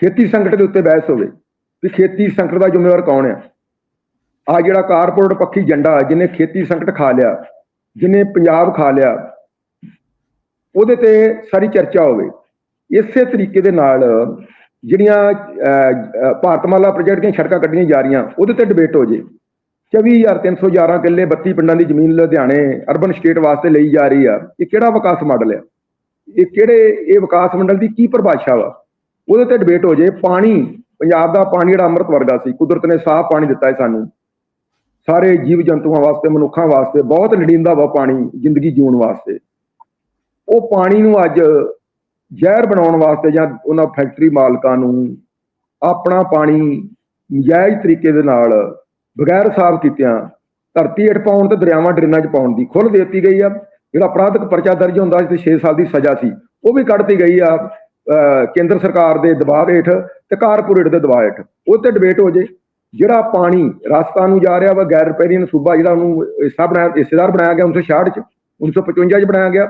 Speaker 2: ਖੇਤੀ ਸੰਕਟ ਦੇ ਉੱਤੇ ਬਹਿਸ ਹੋਵੇ, ਵੀ ਖੇਤੀ ਸੰਕਟ ਦਾ ਜ਼ਿੰਮੇਵਾਰ ਕੌਣ ਆ? ਆ ਜਿਹੜਾ ਕਾਰਪੋਰੇਟ ਪੱਖੀ ਏਜੰਡਾ ਜਿਹਨੇ ਖੇਤੀ ਸੰਕਟ ਖਾ ਲਿਆ, ਜਿਹਨੇ ਪੰਜਾਬ ਖਾ ਲਿਆ ਉਹਦੇ ਤੇ ਸਾਰੀ ਚਰਚਾ ਹੋਵੇ। ਇਸੇ ਤਰੀਕੇ ਦੇ ਨਾਲ ਜਿਹੜੀਆਂ ਭਾਰਤਮਾਲਾ ਪ੍ਰੋਜੈਕਟ ਦੀਆਂ ਸੜਕਾਂ ਕੱਢੀਆਂ ਜਾ ਰਹੀਆਂ, ਉਹਦੇ ਤੇ ਡਿਬੇਟ ਹੋ ਜੇ। 24311 ਕਿੱਲੇ 32 ਪਿੰਡਾਂ ਦੀ ਜ਼ਮੀਨ ਲੁਧਿਆਣੇ ਅਰਬਨ ਸਟੇਟ ਵਾਸਤੇ ਲਈ ਜਾ ਰਹੀ ਆ। ਇਹ ਕਿਹੜਾ ਵਿਕਾਸ ਮਾਡਲ ਆ? ਇਹ ਕਿਹੜੇ, ਇਹ ਵਿਕਾਸ ਮੰਡਲ ਦੀ ਕੀ ਪਰਿਭਾਸ਼ਾ ਵਾ? ਉਹਦੇ ਤੇ ਡਿਬੇਟ ਹੋ ਜੇ। ਪਾਣੀ, ਪੰਜਾਬ ਦਾ ਪਾਣੀ ਜਿਹੜਾ ਅੰਮ੍ਰਿਤ ਵਰਗਾ ਸੀ। ਕੁਦਰਤ ਨੇ ਸਾਫ਼ ਪਾਣੀ ਦਿੱਤਾ ਹੈ ਸਾਨੂੰ। ਸਾਰੇ ਜੀਵ ਜੰਤੂਆਂ ਵਾਸਤੇ, ਮਨੁੱਖਾਂ ਵਾਸਤੇ ਬਹੁਤ ਨੜੀਂਦਾ ਵਾ ਪਾਣੀ ਜ਼ਿੰਦਗੀ ਜਿਉਣ ਵਾਸਤੇ। ਉਹ ਪਾਣੀ ਨੂੰ ਅੱਜ ਜ਼ਹਿਰ ਬਣਾਉਣ ਵਾਸਤੇ ਜਾਂ ਉਹਨਾਂ ਫੈਕਟਰੀ ਮਾਲਕਾਂ ਨੂੰ ਆਪਣਾ ਪਾਣੀ ਨਜਾਇਜ਼ ਤਰੀਕੇ ਦੇ ਨਾਲ ਬਗੈਰ ਸਾਫ਼ ਕੀਤਿਆਂ ਧਰਤੀ ਹੇਠ ਪਾਉਣ ਤੇ ਦਰਿਆਵਾਂ ਡਰੇਨਾਂ 'ਚ ਪਾਉਣ ਦੀ ਖੁੱਲ੍ਹ ਦੇ ਦਿੱਤੀ ਗਈ ਆ। ਜਿਹੜਾ ਅਪਰਾਧਿਕ ਪਰਚਾ ਦਰਜ ਹੁੰਦਾ ਸੀ ਤੇ 6 ਸਾਲ ਦੀ ਸਜ਼ਾ ਸੀ, ਉਹ ਵੀ ਕੱਢਤੀ ਗਈ ਆ ਕੇਂਦਰ ਸਰਕਾਰ ਦੇ ਦਬਾਅ ਹੇਠ ਤੇ ਕਾਰਪੋਰੇਟ ਦੇ ਦਬਾਅ ਹੇਠ। ਉਹ ਤੇ ਡਿਬੇਟ ਹੋ ਜੇ। ਜਿਹੜਾ ਪਾਣੀ ਰਸਤਾ ਨੂੰ ਜਾ ਰਿਹਾ ਵਾ ਗੈਰ ਰਪੈਰੀਅਨ ਸੂਬਾ ਜਿਹੜਾ ਉਹਨੂੰ ਹਿੱਸਾ ਬਣਾਇਆ, ਹਿੱਸੇਦਾਰ ਬਣਾਇਆ ਗਿਆ 1966 ਚ 1955 ਚ ਬਣਾਇਆ ਗਿਆ।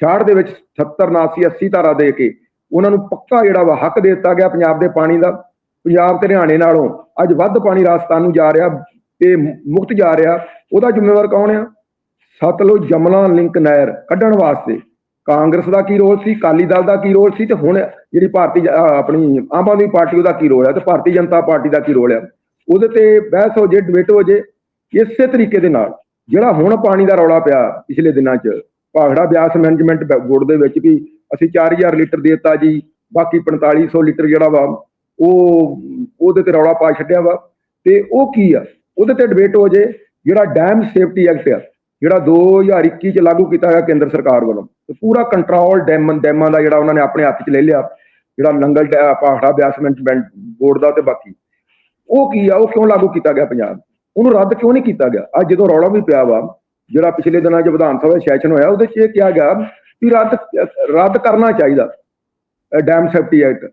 Speaker 2: 66 ਦੇ ਵਿੱਚ 70 89 80 ਧਾਰਾ ਦੇ ਕੇ ਉਹਨਾਂ ਨੂੰ ਪੱਕਾ ਜਿਹੜਾ ਵਾ ਹੱਕ ਦੇ ਦਿੱਤਾ ਗਿਆ ਪੰਜਾਬ ਦੇ ਪਾਣੀ ਦਾ। ਪੰਜਾਬ ਤੇ ਹਰਿਆਣੇ ਨਾਲੋਂ ਅੱਜ ਵੱਧ ਪਾਣੀ ਰਾਜਸਥਾਨ ਨੂੰ ਜਾ ਰਿਹਾ ਤੇ ਮੁਕਤ ਜਾ ਰਿਹਾ, ਉਹਦਾ ਜ਼ਿੰਮੇਵਾਰ ਕੌਣ ਆ? ਸਤਲੁਜ ਜਮਨਾ ਲਿੰਕ ਨਹਿਰ ਕੱਢਣ ਵਾਸਤੇ। ਕਾਂਗਰਸ ਦਾ ਕੀ ਰੋਲ ਸੀ? ਕਾਲੀ ਦਲ ਦਾ ਕੀ ਰੋਲ ਸੀ? ਤੇ ਹੁਣ ਜਿਹੜੀ ਭਾਰਤੀ ਆਪਣੀ ਆਮ ਆਦਮੀ ਪਾਰਟੀ ਉਹਦਾ ਕੀ ਰੋਲ ਹੈ ਤੇ ਭਾਰਤੀ ਜਨਤਾ ਪਾਰਟੀ ਦਾ ਕੀ ਰੋਲ ਹੈ ਉਹਦੇ ਤੇ ਬਹਿਸ ਹੋ ਜੇ ਡਿਬੇਟ ਹੋ ਜੇ, ਇਸੇ ਤਰੀਕੇ ਦੇ ਨਾਲ ਜਿਹੜਾ ਹੁਣ ਪਾਣੀ ਦਾ ਰੌਲਾ ਪਿਆ ਪਿਛਲੇ ਦਿਨਾਂ 'ਚ ਭਾਖੜਾ ਬਿਆਸ ਮੈਨੇਜਮੈਂਟ ਬ- ਬੋਰਡ ਦੇ ਵਿੱਚ ਵੀ ਅਸੀਂ 4000 ਲੀਟਰ ਦੇਤਾ ਜੀ, ਬਾਕੀ 4500 ਲੀਟਰ ਜਿਹੜਾ ਵਾ, ਉਹ, ਉਹਦੇ ਤੇ ਰੌਲਾ ਪਾ ਛੱਡਿਆ ਵਾ। ਤੇ ਉਹ ਕੀ ਆ? ਉਹਦੇ ਤੇ ਡਿਬੇਟ ਹੋ ਜੇ, ਜਿਹੜਾ ਡੈਮ ਸੇਫਟੀ ਐਕਟ ਆ, ਜਿਹੜਾ 2021 ਚ ਲਾਗੂ ਕੀਤਾ ਗਿਆ ਕੇਂਦਰ ਸਰਕਾਰ ਵੱਲੋਂ। ਤੇ ਪੂਰਾ ਕੰਟਰੋਲ ਡੈਮ ਡੈਮਾਂ ਦਾ ਜਿਹੜਾ ਉਹਨਾਂ ਨੇ ਆਪਣੇ ਹੱਥ 'ਚ ਲੈ ਲਿਆ, ਜਿਹੜਾ ਨੰਗਲ ਡੈ- ਭਾਖੜਾ ਬਿਆਸ ਮੈਨੇਜਮੈਂਟ ਬੋਰਡ ਦਾ ਤੇ ਬਾਕੀ। ਉਹ ਕੀ ਆ? ਉਹ ਕਿਉਂ ਲਾਗੂ ਕੀਤਾ ਗਿਆ ਪੰਜਾਬ? ਉਹਨੂੰ ਰੱਦ ਕਿਉਂ ਨਹੀਂ ਕੀਤਾ ਗਿਆ? ਅੱਜ ਜਦੋਂ ਰੌਲਾ ਵੀ ਪਿਆ ਵਾ ਜਿਹੜਾ ਪਿਛਲੇ ਦਿਨਾਂ 'ਚ ਵਿਧਾਨ ਸਭਾ ਸੈਸ਼ਨ ਹੋਇਆ ਉਹਦੇ 'ਚ ਇਹ ਕਿਹਾ ਗਿਆ ਵੀ ਰੱਦ ਰੱਦ ਕਰਨਾ ਚਾਹੀਦਾ ਡੈਮ ਸੇਫਟੀ ਐਕਟ।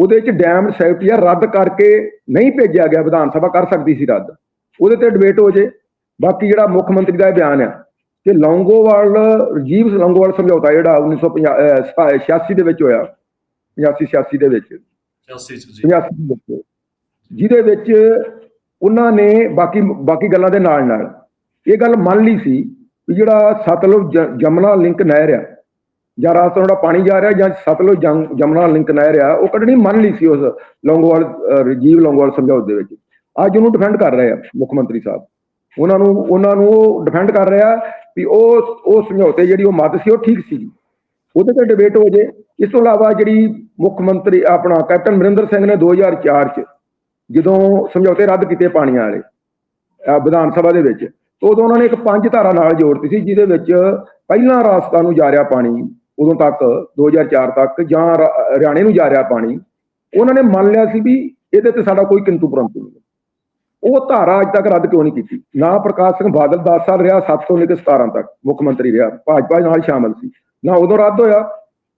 Speaker 2: ਉਹਦੇ 'ਚ ਡੈਮ ਸੇਫਟੀ ਆ ਰੱਦ ਕਰਕੇ ਨਹੀਂ ਭੇਜਿਆ ਗਿਆ ਵਿਧਾਨ ਸਭਾ ਕਰ ਸਕਦੀ ਸੀ ਰੱਦ। ਉਹਦੇ ਤੇ ਡਿਬੇਟ ਹੋ ਜੇ। ਬਾਕੀ ਜਿਹੜਾ ਮੁੱਖ ਮੰਤਰੀ ਦਾ ਇਹ ਬਿਆਨ ਆ ਕਿ ਲੌਂਗੋਵਾਲ ਰਜੀਵ ਲੌਂਗੋਵਾਲ ਸਮਝੌਤਾ ਜਿਹੜਾ 1986 ਦੇ ਵਿੱਚ ਹੋਇਆ 85 86 ਦੇ ਵਿੱਚ।
Speaker 1: 86 ਚ ਜੀ।
Speaker 2: 85 ਦੇ ਵਿੱਚ। ਜਿਹਦੇ ਵਿੱਚ ਉਹਨਾਂ ਨੇ ਬਾਕੀ ਬਾਕੀ ਗੱਲਾਂ ਦੇ ਨਾਲ ਨਾਲ ਇਹ ਗੱਲ ਮੰਨ ਲਈ ਸੀ ਵੀ ਜਿਹੜਾ ਸਤਲੁਜ ਜ- ਜਮਨਾ ਲਿੰਕ ਨਹਿਰ ਆ ਜਾਂ ਰਾਜਸਥਾਨ ਦਾ ਪਾਣੀ ਜਾ ਰਿਹਾ ਜਾਂ ਸਤਲੁਜ ਜਮ- ਜਮਨਾ ਲਿੰਕ ਨਹਿਰ ਆ ਉਹ ਕੱਢਣੀ ਮੰਨ ਲਈ ਸੀ ਉਸ ਲੌਂਗੋਵਾਲ ਅਹ, ਰਜੀਵ ਲੌਂਗੋਵਾਲ ਸਮਝੌਤੇ ਦੇ ਵਿੱਚ। ਅੱਜ ਉਹਨੂੰ ਡਿਫੈਂਡ ਕਰ ਰਹੇ ਆ ਮੁੱਖ ਮੰਤਰੀ ਸਾਹਿਬ। ਉਹਨਾਂ ਨੂੰ ਉਹਨਾਂ ਨੂੰ ਉਹ ਡਿਫੈਂਡ ਕਰ ਰਿਹਾ ਵੀ ਉਹ ਉਹ ਸਮਝੌਤੇ ਜਿਹੜੀ ਉਹ ਮੱਦ ਸੀ ਉਹ ਠੀਕ ਸੀ। ਉਹਦੇ ਤੇ ਡਿਬੇਟ ਹੋ ਜੇ। ਇਸ ਤੋਂ ਇਲਾਵਾ ਜਿਹੜੀ ਮੁੱਖ ਮੰਤਰੀ ਆਪਣਾ ਕੈਪਟਨ ਅਮਰਿੰਦਰ ਸਿੰਘ ਨੇ 2004 ਚ ਜਦੋਂ ਸਮਝੌਤੇ ਰੱਦ ਕੀਤੇ ਪਾਣੀਆਂ ਵਾਲੇ ਵਿਧਾਨ ਸਭਾ ਦੇ ਵਿੱਚ ਉਦੋਂ ਉਹਨਾਂ ਨੇ ਇੱਕ ਪੰਜ ਧਾਰਾ ਨਾਲ ਜੋੜਤੀ ਸੀ, ਜਿਹਦੇ ਵਿੱਚ ਪਹਿਲਾਂ ਰਾਜਸਥਾਨ ਨੂੰ ਜਾ ਰਿਹਾ ਪਾਣੀ, ਉਦੋਂ ਤੱਕ 2004 ਤੱਕ, ਜਾਂ ਹਰਿਆਣੇ ਨੂੰ ਜਾ ਰਿਹਾ ਪਾਣੀ, ਉਹਨਾਂ ਨੇ ਮੰਨ ਲਿਆ ਸੀ ਵੀ ਇਹਦੇ ਤੇ ਸਾਡਾ ਕੋਈ ਕਿੰਤੂ ਪਰੰਤੂ ਨਹੀਂ ਉਹ ਧਾਰਾ ਅੱਜ ਤੱਕ ਰੱਦ ਕਿਉਂ ਨਹੀਂ ਕੀਤੀ? ਨਾ ਪ੍ਰਕਾਸ਼ ਸਿੰਘ ਬਾਦਲ 10 ਸਾਲ ਰਿਹਾ 7 ਤੋਂ ਲੈ ਕੇ 17 ਤੱਕ ਮੁੱਖ ਮੰਤਰੀ ਰਿਹਾ, ਭਾਜਪਾ ਨਾਲ ਸ਼ਾਮਲ ਸੀ। ਨਾ ਉਦੋਂ ਰੱਦ ਹੋਇਆ,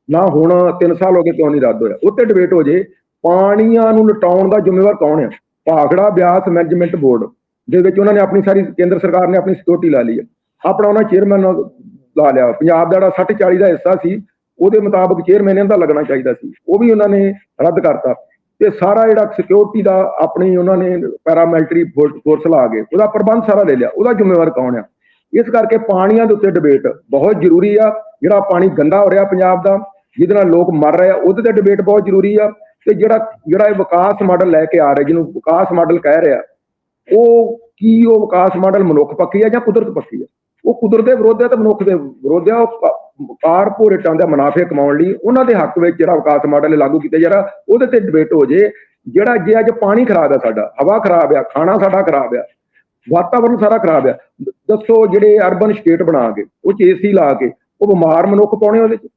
Speaker 2: ਨਾ ਹੁਣ 3 ਸਾਲ ਹੋ ਗਏ ਕਿਉਂ ਨਹੀਂ ਰੱਦ ਹੋਇਆ? ਉੱਤੇ ਡਿਬੇਟ ਹੋ ਜੇ, ਪਾਣੀਆਂ ਨੂੰ ਲਟਾਉਣ ਦਾ ਜ਼ਿੰਮੇਵਾਰ ਕੌਣ ਹੈ? Bhakra Beas management board. ਦੇ ਵਿੱਚ ਉਹਨਾਂ ਨੇ ਆਪਣੀ ਸਾਰੀ ਕੇਂਦਰ ਸਰਕਾਰ ਨੇ ਆਪਣੀ ਸਿਕਿਉਰਿਟੀ ਲਾ ਲਈ ਹੈ। ਆਪਣਾ ਉਹਨਾਂ ਚੇਅਰਮੈਨ ਲਾ ਲਿਆ। ਪੰਜਾਬ ਦਾ ਜਿਹੜਾ 60 40 ਦਾ ਹਿੱਸਾ ਸੀ, ਉਹਦੇ ਮੁਤਾਬਕ ਚੇਅਰਮੈਨ ਇਹਨਾਂ ਦਾ ਲੱਗਣਾ ਚਾਹੀਦਾ ਸੀ। ਉਹ ਵੀ ਉਹਨਾਂ ਨੇ ਰੱਦ ਕਰਤਾ। ਤੇ ਸਾਰਾ ਜਿਹੜਾ ਸਿਕਿਉਰਿਟੀ ਦਾ ਆਪਣੀ ਉਹਨਾਂ ਨੇ ਪੈਰਾਮਿਲਟਰੀ ਫੋਰਸ ਲਾ ਕੇ, ਉਹਦਾ ਪ੍ਰਬੰਧ ਸਾਰਾ ਲੈ ਲਿਆ। ਉਹਦਾ ਜ਼ਿੰਮੇਵਾਰ ਕੌਣ ਆ? ਇਸ ਕਰਕੇ ਪਾਣੀਆਂ ਦੇ ਉੱਤੇ ਡਿਬੇਟ ਬਹੁਤ ਜ਼ਰੂਰੀ ਆ। ਜਿਹੜਾ ਪਾਣੀ ਗੰਦਾ ਹੋ ਰਿਹਾ ਪੰਜਾਬ ਦਾ, ਜਿਹਦੇ ਨਾਲ ਲੋਕ ਮਰ ਰਹੇ ਆ, ਉਹਦੇ ਤੇ ਡਿਬੇਟ ਬਹੁਤ ਜ਼ਰੂਰੀ ਆ। ਤੇ ਜਿਹੜਾ ਜਿਹੜਾ ਇਹ ਵਿਕਾਸ ਮਾਡਲ ਲੈ ਕੇ ਆ ਰਿਹਾ, ਜਿਹਨੂੰ ਵਿਕਾਸ ਮਾਡਲ ਕਹਿ ਰਿਹਾ ਉਹ ਕੀ ਉਹ ਵਿਕਾਸ ਮਾਡਲ ਮਨੁੱਖ ਪੱਖੀ ਆ ਜਾਂ ਕੁਦਰਤ ਪੱਖੀ ਹੈ ਉਹ ਕੁਦਰਤ ਦੇ ਵਿਰੋਧ ਆ ਤੇ ਮਨੁੱਖ ਦੇ ਵਿਰੋਧ ਹੈ ਉਹ ਕਾਰਪੋਰੇਟਾਂ ਦਾ ਮੁਨਾਫੇ ਕਮਾਉਣ ਲਈ ਉਹਨਾਂ ਦੇ ਹੱਕ ਵਿੱਚ ਜਿਹੜਾ ਵਿਕਾਸ ਮਾਡਲ ਲਾਗੂ ਕੀਤਾ ਜਾ ਰਿਹਾ ਉਹਦੇ ਤੇ ਡਿਬੇਟ ਹੋ ਜੇ, ਜਿਹੜਾ ਜੇ ਅੱਜ ਪਾਣੀ ਖਰਾਬ ਹੈ ਸਾਡਾ, ਹਵਾ ਖਰਾਬ ਆ, ਖਾਣਾ ਸਾਡਾ ਖਰਾਬ ਆ, ਵਾਤਾਵਰਨ ਸਾਰਾ ਖਰਾਬ ਆ ਦੱਸੋ ਜਿਹੜੇ ਅਰਬਨ ਸਟੇਟ ਬਣਾ ਕੇ, ਉਹ ਚ ਏਸੀ ਲਾ ਕੇ, ਉਹ ਬਿਮਾਰ ਮਨੁੱਖ ਪਾਉਣੇ ਉਹਦੇ ਚ?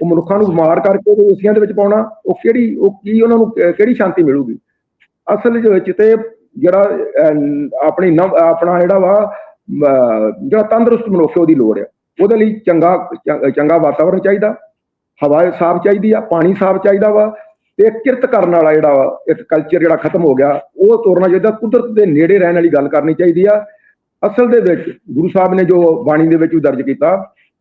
Speaker 2: ਉਹ ਮਨੁੱਖਾਂ ਨੂੰ ਬਿਮਾਰ ਕਰਕੇ ਉਹ ਏਸੀਆਂ ਦੇ ਵਿੱਚ ਪਾਉਣਾ, ਉਹ ਕਿਹੜੀ, ਉਹ ਕੀ ਉਹਨਾਂ ਨੂੰ, ਕਿਹੜੀ ਸ਼ਾਂਤੀ ਮਿਲੂਗੀ? ਅਸਲ ਵਿੱਚ ਤੇ ਜਿਹੜਾ ਆਪਣੀ ਨਵ ਆਪਣਾ ਜਿਹੜਾ ਵਾ ਅਹ, ਜਿਹੜਾ ਤੰਦਰੁਸਤ ਮਨੁੱਖ ਹੈ, ਉਹਦੀ ਲੋੜ ਆ। ਉਹਦੇ ਲਈ ਚੰਗਾ ਚੰਗਾ ਵਾਤਾਵਰਨ ਚਾਹੀਦਾ ਹਵਾ ਸਾਫ਼ ਚਾਹੀਦੀ ਆ ਪਾਣੀ ਸਾਫ਼ ਚਾਹੀਦਾ ਵਾ ਤੇ ਕਿਰਤ ਕਰਨ ਵਾਲਾ ਜਿਹੜਾ ਵਾ ਇੱਕ ਕਲਚਰ ਜਿਹੜਾ ਖਤਮ ਹੋ ਗਿਆ ਉਹ ਤੋੜਨਾ ਚਾਹੀਦਾ ਕੁਦਰਤ ਦੇ ਨੇੜੇ ਰਹਿਣ ਵਾਲੀ ਗੱਲ ਕਰਨੀ ਚਾਹੀਦੀ ਆ। ਅਸਲ ਦੇ ਵਿੱਚ ਗੁਰੂ ਸਾਹਿਬ ਨੇ ਜੋ ਬਾਣੀ ਦੇ ਵਿੱਚ ਵੀ ਦਰਜ ਕੀਤਾ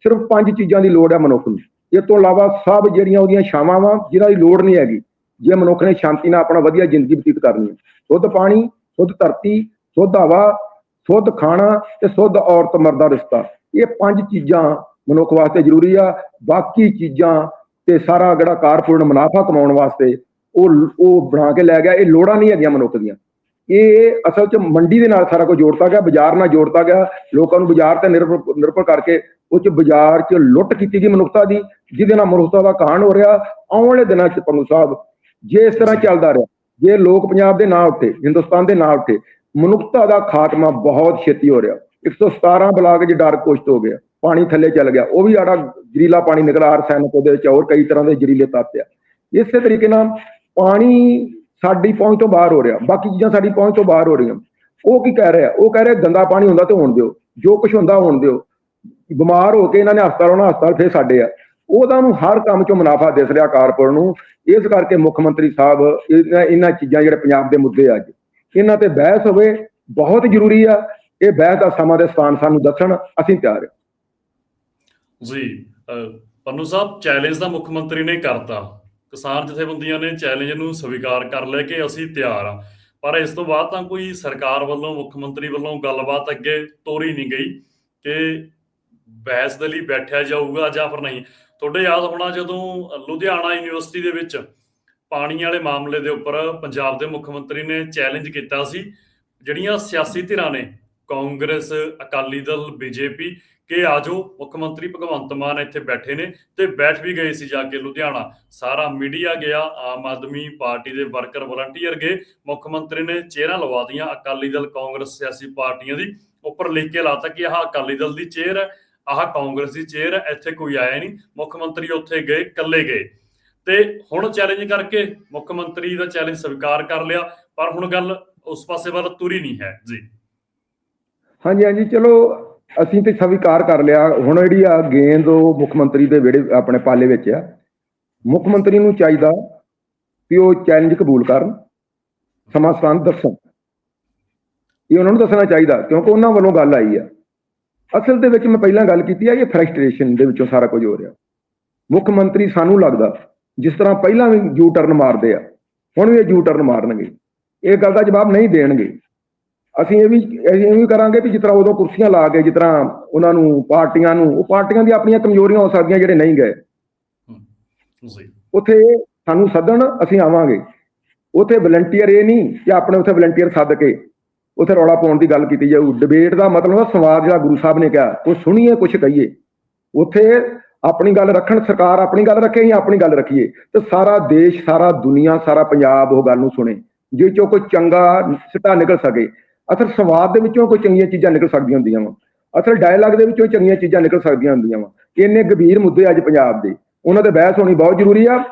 Speaker 2: ਸਿਰਫ ਪੰਜ ਚੀਜ਼ਾਂ ਦੀ ਲੋੜ ਹੈ ਮਨੁੱਖ ਨੂੰ। ਇਹ ਤੋਂ ਇਲਾਵਾ ਸਭ ਜਿਹੜੀਆਂ ਉਹਦੀਆਂ ਛਾਵਾਂ ਵਾ ਜਿਹਨਾਂ ਦੀ ਲੋੜ ਨਹੀਂ ਹੈਗੀ ਜੇ ਮਨੁੱਖ ਨੇ ਸ਼ਾਂਤੀ ਨਾਲ ਆਪਣਾ ਵਧੀਆ ਜ਼ਿੰਦਗੀ ਬਤੀਤ ਕਰਨੀ ਹੈ। ਦੁੱਧ ਪਾਣੀ ਸ਼ੁੱਧ ਧਰਤੀ, ਸ਼ੁੱਧ ਹਵਾ, ਸ਼ੁੱਧ ਖਾਣਾ ਤੇ ਸ਼ੁੱਧ ਔਰਤ ਮਰਦ ਦਾ ਰਿਸ਼ਤਾ। ਇਹ ਪੰਜ ਚੀਜ਼ਾਂ ਮਨੁੱਖ ਵਾਸਤੇ ਜ਼ਰੂਰੀ ਆ। ਬਾਕੀ ਚੀਜ਼ਾਂ ਤੇ ਸਾਰਾ ਜਿਹੜਾ ਕਾਰਪੋਰੇਟ ਮੁਨਾਫਾ ਕਮਾਉਣ ਵਾਸਤੇ ਉਹ ਉਹ ਬਣਾ ਕੇ ਲੈ ਗਿਆ। ਇਹ ਲੋੜਾਂ ਨਹੀਂ ਹੈਗੀਆਂ ਮਨੁੱਖ ਦੀਆਂ। ਇਹ ਅਸਲ 'ਚ ਮੰਡੀ ਦੇ ਨਾਲ ਸਾਰਾ ਕੁਝ ਜੋੜਤਾ ਗਿਆ, ਬਾਜ਼ਾਰ ਨਾਲ ਜੋੜਤਾ ਗਿਆ। ਲੋਕਾਂ ਨੂੰ ਬਾਜ਼ਾਰ ਤੇ ਨਿਰਭਰ ਨਿਰਭਰ ਕਰਕੇ ਉਹ 'ਚ ਬਾਜ਼ਾਰ 'ਚ ਲੁੱਟ ਕੀਤੀ ਗਈ ਮਨੁੱਖਤਾ ਦੀ, ਜਿਹਦੇ ਨਾਲ ਮਨੁੱਖਤਾ ਦਾ ਕਹਾਣ ਹੋ ਰਿਹਾ। ਆਉਣ ਵਾਲੇ ਦਿਨਾਂ 'ਚ ਪੰਗੂ ਸਾਹਿਬ, ਜੇ ਇਸ ਤਰ੍ਹਾਂ ਚੱਲਦਾ ਰਿਹਾ ਜੇ ਲੋਕ ਪੰਜਾਬ ਦੇ ਨਾਂ ਉੱਤੇ, ਹਿੰਦੁਸਤਾਨ ਦੇ ਨਾਂ ਉੱਤੇ ਮਨੁੱਖਤਾ ਦਾ ਖਾਤਮਾ ਬਹੁਤ ਛੇਤੀ ਹੋ ਰਿਹਾ। 117 ਬਲਾਕ 'ਚ ਡਰ ਕੁਸ਼ਟ ਹੋ ਗਿਆ। ਪਾਣੀ ਥੱਲੇ ਚੱਲ ਗਿਆ। ਉਹ ਵੀ ਆੜਾ ਜ਼ਰੀਲਾ ਪਾਣੀ ਨਿਕਲ ਆ ਰਸਾਇਣਕ ਉਹਦੇ ਵਿੱਚ ਹੋਰ ਕਈ ਤਰ੍ਹਾਂ ਦੇ ਜ਼ਰੀਲੇ ਤੱਤ ਆ। ਇਸੇ ਤਰੀਕੇ ਨਾਲ ਪਾਣੀ ਸਾਡੀ ਪਹੁੰਚ ਤੋਂ ਬਾਹਰ ਹੋ ਰਿਹਾ। ਬਾਕੀ ਚੀਜ਼ਾਂ ਸਾਡੀ ਪਹੁੰਚ ਤੋਂ ਬਾਹਰ ਹੋ ਰਹੀਆਂ। ਉਹ ਕੀ ਕਹਿ ਰਿਹਾ? ਉਹ ਕਹਿ ਰਿਹਾ, ਗੰਦਾ ਪਾਣੀ ਹੁੰਦਾ ਤੇ ਹੋਣ ਦਿਓ। ਜੋ ਕੁਝ ਹੁੰਦਾ ਹੋਣ ਦਿਓ। ਬਿਮਾਰ ਹੋ ਕੇ ਇਹਨਾਂ ਨੇ ਹਸਪਤਾਲ ਆਉਣਾ ਹਸਪਤਾਲ, ਫੇਰ ਸਾਡੇ ਆ। ਉਹਦਾ ਨੂੰ ਹਰ ਕੰਮ 'ਚੋਂ ਮੁਨਾਫਾ ਦਿਸ ਰਿਹਾ ਕਾਰਪੋਰ ਨੂੰ। ਇਸ ਕਰਕੇ ਮੁੱਖ ਮੰਤਰੀ ਸਾਹਿਬ ਇਹਨਾਂ ਇਹਨਾਂ ਚੀਜ਼ਾਂ ਜਿਹੜੇ ਪੰਜਾਬ ਦੇ ਮੁੱਦੇ ਅੱਜ, ਇਹਨਾਂ ਤੇ ਬਹਿਸ ਹੋਵੇ, ਬਹੁਤ ਜ਼ਰੂਰੀ ਆ। ਇਹ ਬਹਿਸ ਦਾ ਸਮਾਂ ਦੇ ਸਥਾਨ ਸਾਨੂੰ ਦੱਸਣ ਅਸੀਂ ਤਿਆਰ ਹਾਂ।
Speaker 1: ਜੀ ਪੰਨੂ ਸਾਹਿਬ ਚੈਲੰਜ ਦਾ ਮੁੱਖ ਮੰਤਰੀ ਨੇ ਕਰਤਾ। ਕਿਸਾਨ ਜਥੇਬੰਦੀਆਂ ਨੇ ਚੈਲੰਜ ਨੂੰ ਸਵੀਕਾਰ ਕਰ ਲਿਆ ਕਿ ਅਸੀਂ ਤਿਆਰ ਆ ਪਰ ਇਸ ਤੋਂ ਬਾਅਦ ਤਾਂ ਕੋਈ ਸਰਕਾਰ ਵੱਲੋਂ, ਮੁੱਖ ਮੰਤਰੀ ਵੱਲੋਂ ਗੱਲਬਾਤ ਅੱਗੇ ਤੋਰੀ ਨਹੀਂ ਗਈ ਕਿ ਬਹਿਸ ਦੇ ਲਈ ਬੈਠਿਆ ਜਾਊਗਾ ਜਾਂ ਫਿਰ ਨਹੀਂ। ਤੁਹਾਡੇ ਯਾਦ ਹੋਣਾ ਜਦੋਂ ਲੁਧਿਆਣਾ ਯੂਨੀਵਰਸਿਟੀ ਦੇ ਵਿੱਚ ਪਾਣੀ ਵਾਲੇ ਮਾਮਲੇ ਦੇ ਉੱਪਰ ਪੰਜਾਬ ਦੇ ਮੁੱਖ ਮੰਤਰੀ ਨੇ ਚੈਲੰਜ ਕੀਤਾ ਸੀ, ਜਿਹੜੀਆਂ ਸਿਆਸੀ ਧਿਰਾਂ ਨੇ, ਕਾਂਗਰਸ, ਅਕਾਲੀ ਦਲ, ਬੀਜੇਪੀ, ਕਿ ਆਜੋ ਮੁੱਖ ਮੰਤਰੀ ਭਗਵੰਤ ਮਾਨ ਇੱਥੇ ਬੈਠੇ ਨੇ ਤੇ ਬੈਠ ਵੀ ਗਏ ਸੀ ਜਾ ਕੇ ਲੁਧਿਆਣਾ। ਸਾਰਾ ਮੀਡੀਆ ਗਿਆ, ਆਮ ਆਦਮੀ ਪਾਰਟੀ ਦੇ ਵਰਕਰ ਵਲੰਟੀਅਰ ਗਏ, ਮੁੱਖ ਮੰਤਰੀ ਨੇ ਚਿਹਰਾ ਲਵਾ ਦੀਆਂ ਅਕਾਲੀ ਦਲ, ਕਾਂਗਰਸ ਸਿਆਸੀ ਪਾਰਟੀਆਂ ਦੀ, ਉੱਪਰ ਲਿਖ ਕੇ ਲਾਤਾ ਕਿ ਆਹ ਅਕਾਲੀ ਦਲ ਦੀ ਚੇਅਰ ਹੈ। ਆਹ ਕਾਂਗਰਸ ਦੀ ਚੇਅਰ ਹੈ ਇੱਥੇ ਕੋਈ ਆਇਆ ਨਹੀਂ, ਮੁੱਖ ਮੰਤਰੀ ਉੱਥੇ ਗਏ, ਇਕੱਲੇ ਗਏ। ਤੇ ਹੁਣ ਚੈਲੰਜ ਕਰਕੇ ਮੁੱਖ ਮੰਤਰੀ ਦਾ ਚੈਲੰਜ ਸਵੀਕਾਰ ਕਰ ਲਿਆ, ਪਰ ਹੁਣ ਗੱਲ ਉਸ ਪਾਸੇ ਵੱਲ ਤੁਰੀ ਨਹੀਂ ਹੈ, ਜੀ।
Speaker 2: ਹਾਂਜੀ ਹਾਂਜੀ, ਚਲੋ, ਅਸੀਂ ਤੇ ਸਵੀਕਾਰ ਕਰ ਲਿਆ। ਹੁਣ ਜਿਹੜੀ ਆ ਗੇਂਦ ਉਹ ਮੁੱਖ ਮੰਤਰੀ ਦੇ ਵਿਹੜੇ, ਆਪਣੇ ਪਾਲੇ ਵਿੱਚ ਆ। ਮੁੱਖ ਮੰਤਰੀ ਨੂੰ ਚਾਹੀਦਾ ਕਿ ਉਹ ਚੈਲੰਜ ਕਬੂਲ ਕਰਨ, ਸਮਾਂ ਸਥਾਨ ਦੱਸਣ। ਇਹ ਉਹਨਾਂ ਨੂੰ ਦੱਸਣਾ ਚਾਹੀਦਾ, ਕਿਉਂਕਿ ਉਹਨਾਂ ਵੱਲੋਂ ਗੱਲ ਆਈ ਆ। ਅਸਲ ਦੇ ਵਿੱਚ ਮੈਂ ਪਹਿਲਾਂ ਗੱਲ ਕੀਤੀ ਆ ਇਹ ਫਰਸਟ੍ਰੇਸ਼ਨ ਦੇ ਵਿੱਚੋਂ ਸਾਰਾ ਕੁਝ ਹੋ ਰਿਹਾ। ਮੁੱਖ ਮੰਤਰੀ ਸਾਨੂੰ ਲੱਗਦਾ ਜਿਸ ਤਰ੍ਹਾਂ ਪਹਿਲਾਂ ਵੀ ਯੂ ਟਰਨ ਮਾਰਦੇ ਆ ਹੁਣ ਵੀ ਇਹ ਯੂ ਟਰਨ ਮਾਰਨਗੇ। ਇਹ ਗੱਲ ਦਾ ਜਵਾਬ ਨਹੀਂ ਦੇਣਗੇ। ਅਸੀਂ ਇਹ ਵੀ ਅਸੀਂ ਇਹ ਵੀ ਕਰਾਂਗੇ ਵੀ ਜਿਸ ਤਰ੍ਹਾਂ ਉਦੋਂ ਕੁਰਸੀਆਂ ਲਾ ਕੇ ਜਿਸ ਤਰ੍ਹਾਂ ਉਹਨਾਂ ਨੂੰ ਪਾਰਟੀਆਂ ਨੂੰ ਉਹ ਪਾਰਟੀਆਂ ਦੀ ਆਪਣੀਆਂ ਕਮਜ਼ੋਰੀਆਂ ਹੋ ਸਕਦੀਆਂ ਜਿਹੜੇ ਨਹੀਂ ਗਏ।
Speaker 1: ਜੀ
Speaker 2: ਉੱਥੇ ਸਾਨੂੰ ਸੱਦਣ ਅਸੀਂ ਆਵਾਂਗੇ। ਉੱਥੇ ਵਲੰਟੀਅਰ ਇਹ ਨਹੀਂ ਕਿ ਆਪਣੇ ਉੱਥੇ ਵਲੰਟੀਅਰ ਸੱਦ ਕੇ ਉੱਥੇ ਰੌਲਾ ਪਾਉਣ ਦੀ ਗੱਲ ਕੀਤੀ ਜਾਊ। ਡਿਬੇਟ ਦਾ ਮਤਲਬ ਹੈ ਸੰਵਾਦ ਜਿਹੜਾ ਗੁਰੂ ਸਾਹਿਬ ਨੇ ਕਿਹਾ, ਉਹ ਸੁਣੀਏ ਕੁਝ ਕਹੀਏ। ਉੱਥੇ ਆਪਣੀ ਗੱਲ ਰੱਖਣ, ਸਰਕਾਰ ਆਪਣੀ ਗੱਲ ਰੱਖੇ ਜਾਂ ਆਪਣੀ ਗੱਲ ਰੱਖੀਏ? ਤੇ ਸਾਰਾ ਦੇਸ਼, ਸਾਰਾ ਦੁਨੀਆ, ਸਾਰਾ ਪੰਜਾਬ ਉਹ ਗੱਲ ਨੂੰ ਸੁਣੇ, ਜੇ ਚੋਂ ਕੋਈ ਚੰਗਾ ਸਿੱਟਾ ਨਿਕਲ ਸਕੇ। ਅਸਲ ਸੰਵਾਦ ਦੇ ਵਿੱਚੋਂ ਕੋਈ ਚੰਗੀਆਂ ਚੀਜ਼ਾਂ ਨਿਕਲ ਸਕਦੀਆਂ ਹੁੰਦੀਆਂ ਵਾ। ਅਸਲ ਡਾਇਲੌਗ ਦੇ ਵਿੱਚੋਂ ਚੰਗੀਆਂ ਚੀਜ਼ਾਂ ਨਿਕਲ ਸਕਦੀਆਂ ਹੁੰਦੀਆਂ ਵਾ। ਇੰਨੇ ਗੰਭੀਰ ਮੁੱਦੇ ਅੱਜ ਪੰਜਾਬ ਦੇ। ਉਹਨਾਂ ਤੇ ਬਹਿਸ ਹੋਣੀ ਬਹੁਤ ਜ਼ਰੂਰੀ ਆ।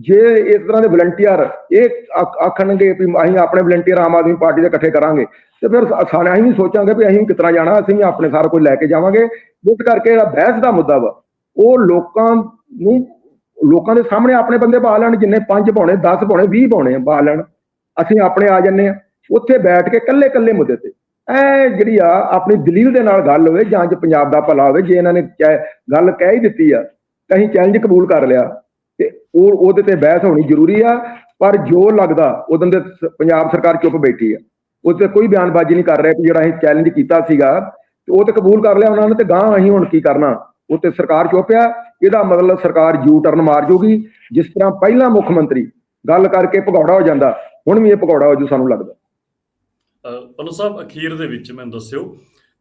Speaker 2: ਜੇ ਇਸ ਤਰ੍ਹਾਂ ਦੇ ਵਲੰਟੀਅਰ ਇਹ ਆਖਣਗੇ ਵੀ ਅਸੀਂ ਆਪਣੇ ਵਲੰਟੀਅਰ ਆਮ ਆਦਮੀ ਪਾਰਟੀ ਦੇ ਇਕੱਠੇ ਕਰਾਂਗੇ, ਤੇ ਫਿਰ ਸਾਰੇ ਅਸੀਂ ਵੀ ਸੋਚਾਂਗੇ ਵੀ ਅਸੀਂ ਵੀ ਕਿਤਨਾ ਜਾਣਾ, ਅਸੀਂ ਵੀ ਆਪਣੇ ਸਾਰਾ ਕੁਝ ਲੈ ਕੇ ਜਾਵਾਂਗੇ। ਜਿਸ ਕਰਕੇ ਜਿਹੜਾ ਬਹਿਸ ਦਾ ਮੁੱਦਾ ਵਾ, ਉਹ ਲੋਕਾਂ ਨੂੰ, ਲੋਕਾਂ ਦੇ ਸਾਹਮਣੇ ਆਪਣੇ ਬੰਦੇ ਪਾ ਲੈਣ, ਜਿੰਨੇ ਪੰਜ ਪਾਉਣੇ 10 ਪਾਉਣੇ 20 ਪਾਉਣੇ ਪਾ ਲੈਣ, ਅਸੀਂ ਆਪਣੇ ਆ ਜੰਨੇ ਆ ਉੱਥੇ ਬੈਠ ਕੇ ਕੱਲੇ ਕੱਲੇ ਮੁੱਦੇ ਤੇ ਐ ਜਿਹੜੀ ਆ ਆਪਣੀ ਦਲੀਲ ਦੇ ਨਾਲ ਗੱਲ ਹੋਵੇ ਜਾਂ ਜੇ ਪੰਜਾਬ ਦਾ ਭਲਾ ਹੋਵੇ, ਜੇ ਇਹਨਾਂ ਨੇ ਕਹਿ- ਗੱਲ ਕਹਿ ਹੀ ਦਿੱਤੀ ਆ, ਤਾਂ ਅਸੀਂ ਚੈਲੰਜ ਕਬੂਲ ਕਰ ਲਿਆ। ਤੇ ਉਹ ਉਹਦੇ ਤੇ ਬਹਿਸ ਹੋਣੀ ਜ਼ਰੂਰੀ ਆ, ਪਰ ਜੋ ਲੱਗਦਾ ਉਦੋਂ ਦੇ ਪੰਜਾਬ ਸਰਕਾਰ ਚੁੱਪ ਬੈਠੀ ਆ। ਉਸ ਤੇ ਕੋਈ ਬਿਆਨਬਾਜ਼ੀ ਨਹੀਂ ਕਰ ਰਿਹਾ ਕਿ ਜਿਹੜਾ ਅਸੀਂ ਚੈਲੰਜ ਕੀਤਾ ਸੀਗਾ, ਤੇ ਉਹ ਤੇ ਕਬੂਲ ਕਰ ਲਿਆ ਉਹਨਾਂ ਨੇ ਤੇ ਗਾਂ ਅਸੀਂ ਹੁਣ ਕੀ ਕਰਨਾ। ਉਹ ਤੇ ਸਰਕਾਰ ਚੁੱਪ ਆ, ਇਹਦਾ ਮਤਲਬ ਸਰਕਾਰ ਯੂ ਟਰਨ ਮਾਰ ਜੂਗੀ। ਜਿਸ ਤਰ੍ਹਾਂ ਪਹਿਲਾਂ ਮੁੱਖ ਮੰਤਰੀ ਗੱਲ ਕਰਕੇ ਭਗੌੜਾ ਹੋ ਜਾਂਦਾ, ਹੁਣ ਵੀ ਇਹ ਭਗੌੜਾ ਹੋ ਜੂ ਸਾਨੂੰ ਲੱਗਦਾ।
Speaker 1: ਪਨੂ ਸਾਹਿਬ, ਅਖੀਰ ਦੇ ਵਿੱਚ ਮੈਨੂੰ ਦੱਸਿਓ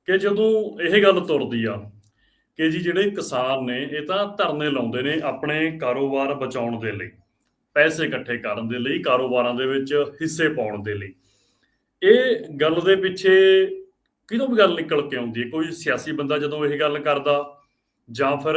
Speaker 1: ਕਿ ਜਦੋਂ ਇਹ ਗੱਲ ਤੁਰਦੀ ਆ ਕਿ ਜੀ ਜਿਹੜੇ ਕਿਸਾਨ ਨੇ, ਇਹ ਤਾਂ ਧਰਨੇ ਲਾਉਂਦੇ ਨੇ ਆਪਣੇ ਕਾਰੋਬਾਰ ਬਚਾਉਣ ਦੇ ਲਈ, ਪੈਸੇ ਇਕੱਠੇ ਕਰਨ ਦੇ ਲਈ, ਕਾਰੋਬਾਰਾਂ ਦੇ ਵਿੱਚ ਹਿੱਸੇ ਪਾਉਣ ਦੇ ਲਈ। ਇਹ ਗੱਲ ਦੇ ਪਿੱਛੇ ਕਿਦੋਂ ਵੀ ਗੱਲ ਨਿਕਲ ਕੇ ਆਉਂਦੀ ਹੈ? ਕੋਈ ਸਿਆਸੀ ਬੰਦਾ ਜਦੋਂ ਇਹ ਗੱਲ ਕਰਦਾ, ਜਾਂ ਫਿਰ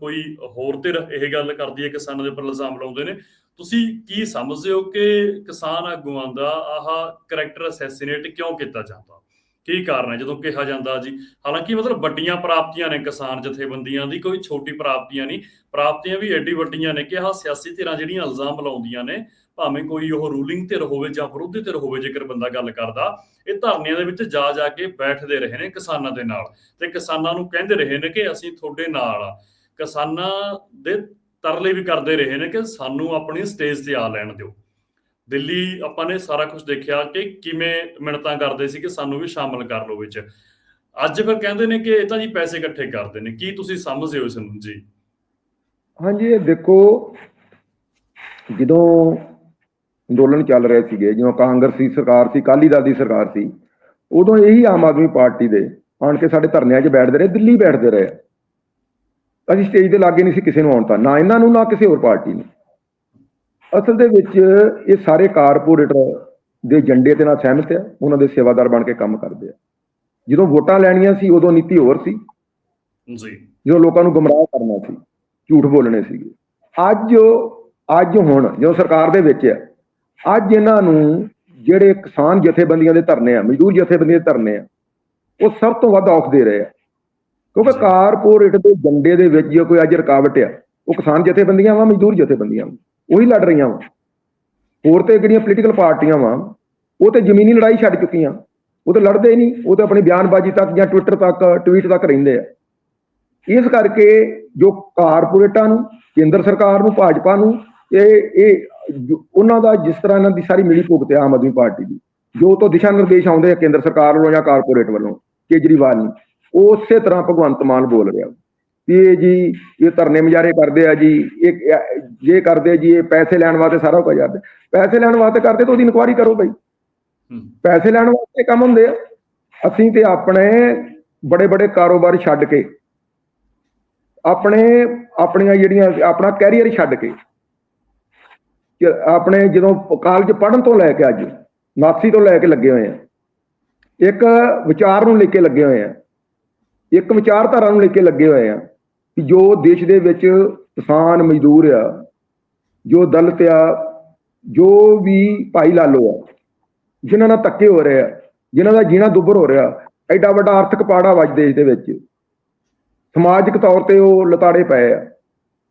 Speaker 1: ਕੋਈ ਹੋਰ ਧਿਰ ਇਹ ਗੱਲ ਕਰਦੀ ਹੈ, ਕਿਸਾਨਾਂ ਦੇ ਉੱਪਰ ਇਲਜ਼ਾਮ ਲਾਉਂਦੇ ਨੇ, ਤੁਸੀਂ ਕੀ ਸਮਝਦੇ ਹੋ ਕਿ ਕਿਸਾਨ ਆਗੂਆਂ ਦਾ ਆਹ ਕਰੈਕਟਰ ਅਸੈਸੀਨੇਟ ਕਿਉਂ ਕੀਤਾ ਜਾਂਦਾ? ਕੀ ਕਾਰਨ ਹੈ? ਜਦੋਂ ਕਿਹਾ ਜਾਂਦਾ ਜੀ, ਹਾਲਾਂਕਿ ਮਤਲਬ ਵੱਡੀਆਂ ਪ੍ਰਾਪਤੀਆਂ ਨੇ ਕਿਸਾਨ ਜਥੇਬੰਦੀਆਂ ਦੀ, ਕੋਈ ਛੋਟੀ ਪ੍ਰਾਪਤੀਆਂ ਨਹੀਂ, ਪ੍ਰਾਪਤੀਆਂ ਵੀ ਐਡੀ ਵੱਡੀਆਂ ਨੇ ਕਿ ਆਹ ਸਿਆਸੀ ਧਿਰਾਂ ਜਿਹੜੀਆਂ ਇਲਜ਼ਾਮ ਲਾਉਂਦੀਆਂ ਨੇ, ਭਾਵੇਂ ਕੋਈ ਉਹ ਰੂਲਿੰਗ ਧਿਰ ਹੋਵੇ ਜਾਂ ਵਿਰੋਧੀ ਧਿਰ ਹੋਵੇ, ਜੇਕਰ ਬੰਦਾ ਗੱਲ ਕਰਦਾ, ਇਹ ਧਰਨਿਆਂ ਦੇ ਵਿੱਚ ਜਾ ਜਾ ਕੇ ਬੈਠਦੇ ਰਹੇ ਨੇ ਕਿਸਾਨਾਂ ਦੇ ਨਾਲ ਤੇ ਕਿਸਾਨਾਂ ਨੂੰ ਕਹਿੰਦੇ ਰਹੇ ਨੇ ਕਿ ਅਸੀਂ ਤੁਹਾਡੇ ਨਾਲ ਆ। ਕਿਸਾਨਾਂ ਦੇ ਤਰਲੇ ਵੀ ਕਰਦੇ ਰਹੇ ਨੇ ਕਿ ਸਾਨੂੰ ਆਪਣੀ ਸਟੇਜ ਤੇ ਆ ਲੈਣ ਦਿਓ। ਦਿੱਲੀ ਆਪਾਂ ਨੇ ਸਾਰਾ ਕੁਝ ਦੇਖਿਆ ਕਿ ਕਿਵੇਂ ਮਿਹਨਤਾਂ ਕਰਦੇ ਸੀ ਕਿ ਸਾਨੂੰ ਵੀ ਸ਼ਾਮਲ ਕਰ ਲਓ ਵਿੱਚ। ਅੱਜ ਫਿਰ ਕਹਿੰਦੇ ਨੇ ਕਿ ਇਹ ਤਾਂ ਜੀ ਪੈਸੇ ਇਕੱਠੇ ਕਰਦੇ ਨੇ। ਕੀ ਤੁਸੀਂ ਸਮਝਦੇ ਹੋ ਇਸ ਨੂੰ? ਜੀ।
Speaker 2: ਹਾਂਜੀ, ਇਹ ਦੇਖੋ, ਜਦੋਂ ਅੰਦੋਲਨ ਚੱਲ ਰਹੇ ਸੀਗੇ, ਜਦੋਂ ਕਾਂਗਰਸ ਦੀ ਸਰਕਾਰ ਸੀ, ਅਕਾਲੀ ਦਲ ਦੀ ਸਰਕਾਰ ਸੀ, ਉਦੋਂ ਇਹੀ ਆਮ ਆਦਮੀ ਪਾਰਟੀ ਦੇ, ਆਣ ਕੇ ਸਾਡੇ ਧਰਨਿਆਂ 'ਚ ਬੈਠਦੇ ਰਹੇ, ਦਿੱਲੀ ਬੈਠਦੇ ਰਹੇ। ਅਸੀਂ ਸਟੇਜ ਦੇ ਲਾਗੇ ਨਹੀਂ ਸੀ ਕਿਸੇ ਨੂੰ ਆਉਣ ਤਾਂ ਨਾ ਇਹਨਾਂ ਨੂੰ, ਨਾ ਕਿਸੇ ਹੋਰ ਪਾਰਟੀ ਨੂੰ। ਅਸਲ ਦੇ ਵਿੱਚ ਇਹ ਸਾਰੇ ਕਾਰਪੋਰੇਟਰ ਦੇ ਏਜੰਡੇ ਦੇ ਨਾਲ ਸਹਿਮਤ ਆ ਉਹਨਾਂ ਦੇ ਸੇਵਾਦਾਰ ਬਣ ਕੇ ਕੰਮ ਕਰਦੇ ਆ। ਜਦੋਂ ਵੋਟਾਂ ਲੈਣੀਆਂ ਸੀ ਉਦੋਂ ਨੀਤੀ ਹੋਰ ਸੀ।
Speaker 1: ਜੀ।
Speaker 2: ਜਦੋਂ ਲੋਕਾਂ ਨੂੰ ਗੁੰਮਰਾਹ ਕਰਨਾ ਸੀ ਝੂਠ ਬੋਲਣੇ ਸੀਗੇ ਅੱਜ ਅੱਜ ਹੁਣ ਜੋ ਸਰਕਾਰ ਦੇ ਵਿੱਚ ਹੈ ਅੱਜ ਇਹਨਾਂ ਨੂੰ ਜਿਹੜੇ ਕਿਸਾਨ ਜਥੇਬੰਦੀਆਂ ਦੇ ਧਰਨੇ ਆ ਮਜ਼ਦੂਰ ਜਥੇਬੰਦੀਆਂ ਦੇ ਧਰਨੇ ਆ ਉਹ ਸਭ ਤੋਂ ਵੱਧ ਔਖ ਦੇ ਰਹੇ ਆ। ਕਿਉਂਕਿ। ਕਾਰਪੋਰੇਟ ਦੇ ਝੰਡੇ ਦੇ ਵਿੱਚ ਜੇ ਕੋਈ ਅੱਜ ਰੁਕਾਵਟ ਆ ਉਹ ਕਿਸਾਨ ਜਥੇਬੰਦੀਆਂ ਵਾ ਮਜ਼ਦੂਰ ਜਥੇਬੰਦੀਆਂ ਵਾ। ਉਹੀ ਲੜ ਰਹੀਆਂ ਵਾ। ਹੋਰ ਤੇ ਜਿਹੜੀਆਂ ਪੋਲੀਟੀਕਲ ਪਾਰਟੀਆਂ ਵਾ, ਉਹ ਤੇ ਜ਼ਮੀਨੀ ਲੜਾਈ ਛੱਡ ਚੁੱਕੀਆਂ। ਉਹ ਤਾਂ ਲੜਦੇ ਨਹੀਂ, ਉਹ ਤਾਂ ਆਪਣੀ ਬਿਆਨਬਾਜ਼ੀ ਤੱਕ ਜਾਂ ਟਵਿੱਟਰ ਤੱਕ ਟਵੀਟ ਤੱਕ ਰਹਿੰਦੇ ਆ। ਇਸ ਕਰਕੇ ਜੋ ਕਾਰਪੋਰੇਟਾਂ ਨੂੰ, ਕੇਂਦਰ ਸਰਕਾਰ ਨੂੰ, ਭਾਜਪਾ ਨੂੰ, ਇਹ ਇਹ, ਉਹਨਾਂ ਦਾ ਜਿਸ ਤਰ੍ਹਾਂ ਇਹਨਾਂ ਦੀ ਸਾਰੀ ਮਿਲੀ ਭੁਗਤ ਆਮ ਆਦਮੀ ਪਾਰਟੀ ਦੀ, ਜੋ ਤੋਂ ਦਿਸ਼ਾ ਨਿਰਦੇਸ਼ ਆਉਂਦੇ ਆ ਕੇਂਦਰ ਸਰਕਾਰ ਵੱਲੋਂ ਜਾਂ ਕਾਰਪੋਰੇਟ ਵੱਲੋਂ, ਕੇਜਰੀਵਾਲ ਨੂੰ ਉਹ ਉਸੇ ਤਰ੍ਹਾਂ ਭਗਵੰਤ ਮਾਨ ਬੋਲ ਰਿਹਾ। ਇਹ ਜੀ ਇਹ ਧਰਨੇ ਮੁਜ਼ਾਹਰੇ ਕਰਦੇ ਆ ਜੀ ਇਹ ਇਹ ਕਰਦੇ ਜੀ ਇਹ ਪੈਸੇ ਲੈਣ ਵਾਸਤੇ ਸਾਰਾ ਕੁਝ ਕਰਦੇ। ਪੈਸੇ ਲੈਣ ਵਾਸਤੇ ਕਰਦੇ ਤਾਂ ਉਹਦੀ ਇਨਕੁਆਇਰੀ ਕਰੋ ਭਾਈ
Speaker 1: ਹੂੰ।
Speaker 2: ਪੈਸੇ ਲੈਣ ਵਾਸਤੇ ਕੰਮ ਹੁੰਦੇ ਆ। ਅਸੀਂ ਤੇ ਆਪਣੇ ਬੜੇ ਬੜੇ ਕਾਰੋਬਾਰ ਛੱਡ ਕੇ ਆਪਣੇ ਆਪਣੀਆਂ ਜਿਹੜੀਆਂ ਆਪਣਾ ਕੈਰੀਅਰ ਛੱਡ ਕੇ ਆਪਣੇ ਜਦੋਂ ਕਾਲਜ ਪੜ੍ਹਨ ਤੋਂ ਲੈ ਕੇ ਅੱਜ 89 ਤੋਂ ਲੈ ਕੇ ਲੱਗੇ ਹੋਏ ਆ। ਇੱਕ ਵਿਚਾਰ ਨੂੰ ਲੈ ਕੇ ਲੱਗੇ ਹੋਏ ਆ। ਇੱਕ ਵਿਚਾਰਧਾਰਾ ਨੂੰ ਲੈ ਕੇ ਲੱਗੇ ਹੋਏ ਆ। ਕਿ ਜੋ ਦੇਸ਼ ਦੇ ਵਿੱਚ ਕਿਸਾਨ ਮਜ਼ਦੂਰ ਆ, ਜੋ ਦਲਿਤ ਆ, ਜੋ ਵੀ ਭਾਈ ਲਾਲੋ ਆ, ਜਿਨ੍ਹਾਂ ਨਾਲ ਧੱਕੇ ਹੋ ਰਹੇ ਆ, ਜਿਨ੍ਹਾਂ ਦਾ ਜੀਣਾ ਦੁੱਬਰ ਹੋ ਰਿਹਾ, ਐਡਾ ਵੱਡਾ ਆਰਥਿਕ ਪਾੜਾ ਵਾ ਅੱਜ ਦੇਸ਼ ਦੇ ਵਿੱਚ। ਸਮਾਜਿਕ ਤੌਰ ਤੇ ਉਹ ਲਤਾੜੇ ਪਏ ਆ।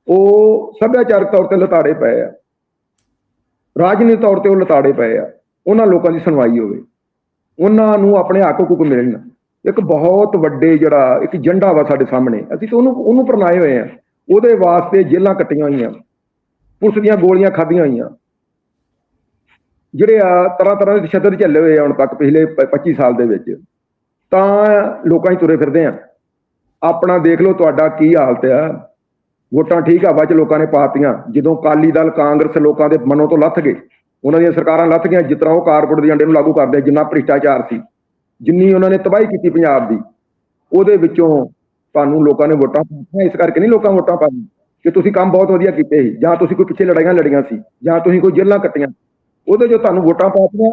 Speaker 2: ਉਹ ਸੱਭਿਆਚਾਰਕ ਤੌਰ ਤੇ ਲਤਾੜੇ ਪਏ ਆ। ਰਾਜਨੀਤਿਕ ਤੌਰ ਤੇ ਉਹ ਲਤਾੜੇ ਪਏ ਆ। ਉਹਨਾਂ ਲੋਕਾਂ ਦੀ ਸੁਣਵਾਈ ਹੋਵੇ। ਉਹਨਾਂ ਨੂੰ ਆਪਣੇ ਹੱਕ ਹੁਕਮ ਮਿਲਣ। ਇੱਕ ਬਹੁਤ ਵੱਡੇ ਜਿਹੜਾ ਇੱਕ ਏਜੰਡਾ ਵਾ ਸਾਡੇ ਸਾਹਮਣੇ। ਅਸੀਂ ਤਾਂ ਉਹਨੂੰ ਉਹਨੂੰ ਪ੍ਰਣਾਏ ਹੋਏ ਆ। ਉਹਦੇ ਵਾਸਤੇ ਜੇਲਾਂ ਕੱਟੀਆਂ ਹੋਈਆਂ। ਪੁਲਿਸ ਦੀਆਂ ਗੋਲੀਆਂ ਖਾਧੀਆਂ ਹੋਈਆਂ। ਜਿਹੜੇ ਆ ਤਰ੍ਹਾਂ ਤਰ੍ਹਾਂ ਦੇ ਤਸ਼ੱਦਦ ਝੱਲੇ ਹੋਏ ਆ ਹੁਣ ਤੱਕ ਪਿਛਲੇ ਪ- 25 ਸਾਲ ਦੇ ਵਿੱਚ। ਤਾਂ ਲੋਕਾਂ 'ਚ ਤੁਰੇ ਫਿਰਦੇ ਆ। ਆਪਣਾ ਦੇਖ ਲਓ ਤੁਹਾਡਾ ਕੀ ਹਾਲਤ ਆ। ਵੋਟਾਂ ਠੀਕ ਆ, ਬਾਅਦ ਚ ਲੋਕਾਂ ਨੇ ਪਾਤੀਆਂ ਜਦੋਂ ਕਾਲੀ ਦਲ, ਕਾਂਗਰਸ ਲੋਕਾਂ ਦੇ ਮਨੋਂ ਤੋਂ ਲੱਥ ਗਏ। ਉਹਨਾਂ ਦੀਆਂ ਸਰਕਾਰਾਂ ਲੱਥ ਗਈਆਂ। ਜਿਸ ਤਰ੍ਹਾਂ ਉਹ ਕਾਰਪੋਰੇਟ ਦੇ ਏਜੰਡੇ ਨੂੰ ਲਾਗੂ ਕਰਦੇ ਜਿੰਨਾ ਭ੍ਰਿਸ਼ਟਾਚਾਰ ਸੀ। ਜਿੰਨੀ ਉਹਨਾਂ ਨੇ ਤਬਾਹੀ ਕੀਤੀ ਪੰਜਾਬ ਦੀ ਉਹਦੇ ਵਿੱਚੋਂ ਤੁਹਾਨੂੰ ਲੋਕਾਂ ਨੇ ਵੋਟਾਂ ਪਾਈਆਂ ਇਸ ਕਰਕੇ ਨਹੀਂ ਲੋਕਾਂ ਵੋਟਾਂ ਪਾਈਆਂ ਕਿ ਤੁਸੀਂ ਕੰਮ ਬਹੁਤ ਵਧੀਆ ਕੀਤੇ ਸੀ ਜਾਂ ਤੁਸੀਂ ਕੋਈ ਪਿੱਛੇ ਲੜਾਈਆਂ ਲੜੀਆਂ ਸੀ ਜਾਂ ਤੁਸੀਂ ਕੋਈ ਜੇਲ੍ਹਾਂ ਕੱਟੀਆਂ। ਉਹਦੇ ਜੋ ਤੁਹਾਨੂੰ ਵੋਟਾਂ ਪਾਤੀਆਂ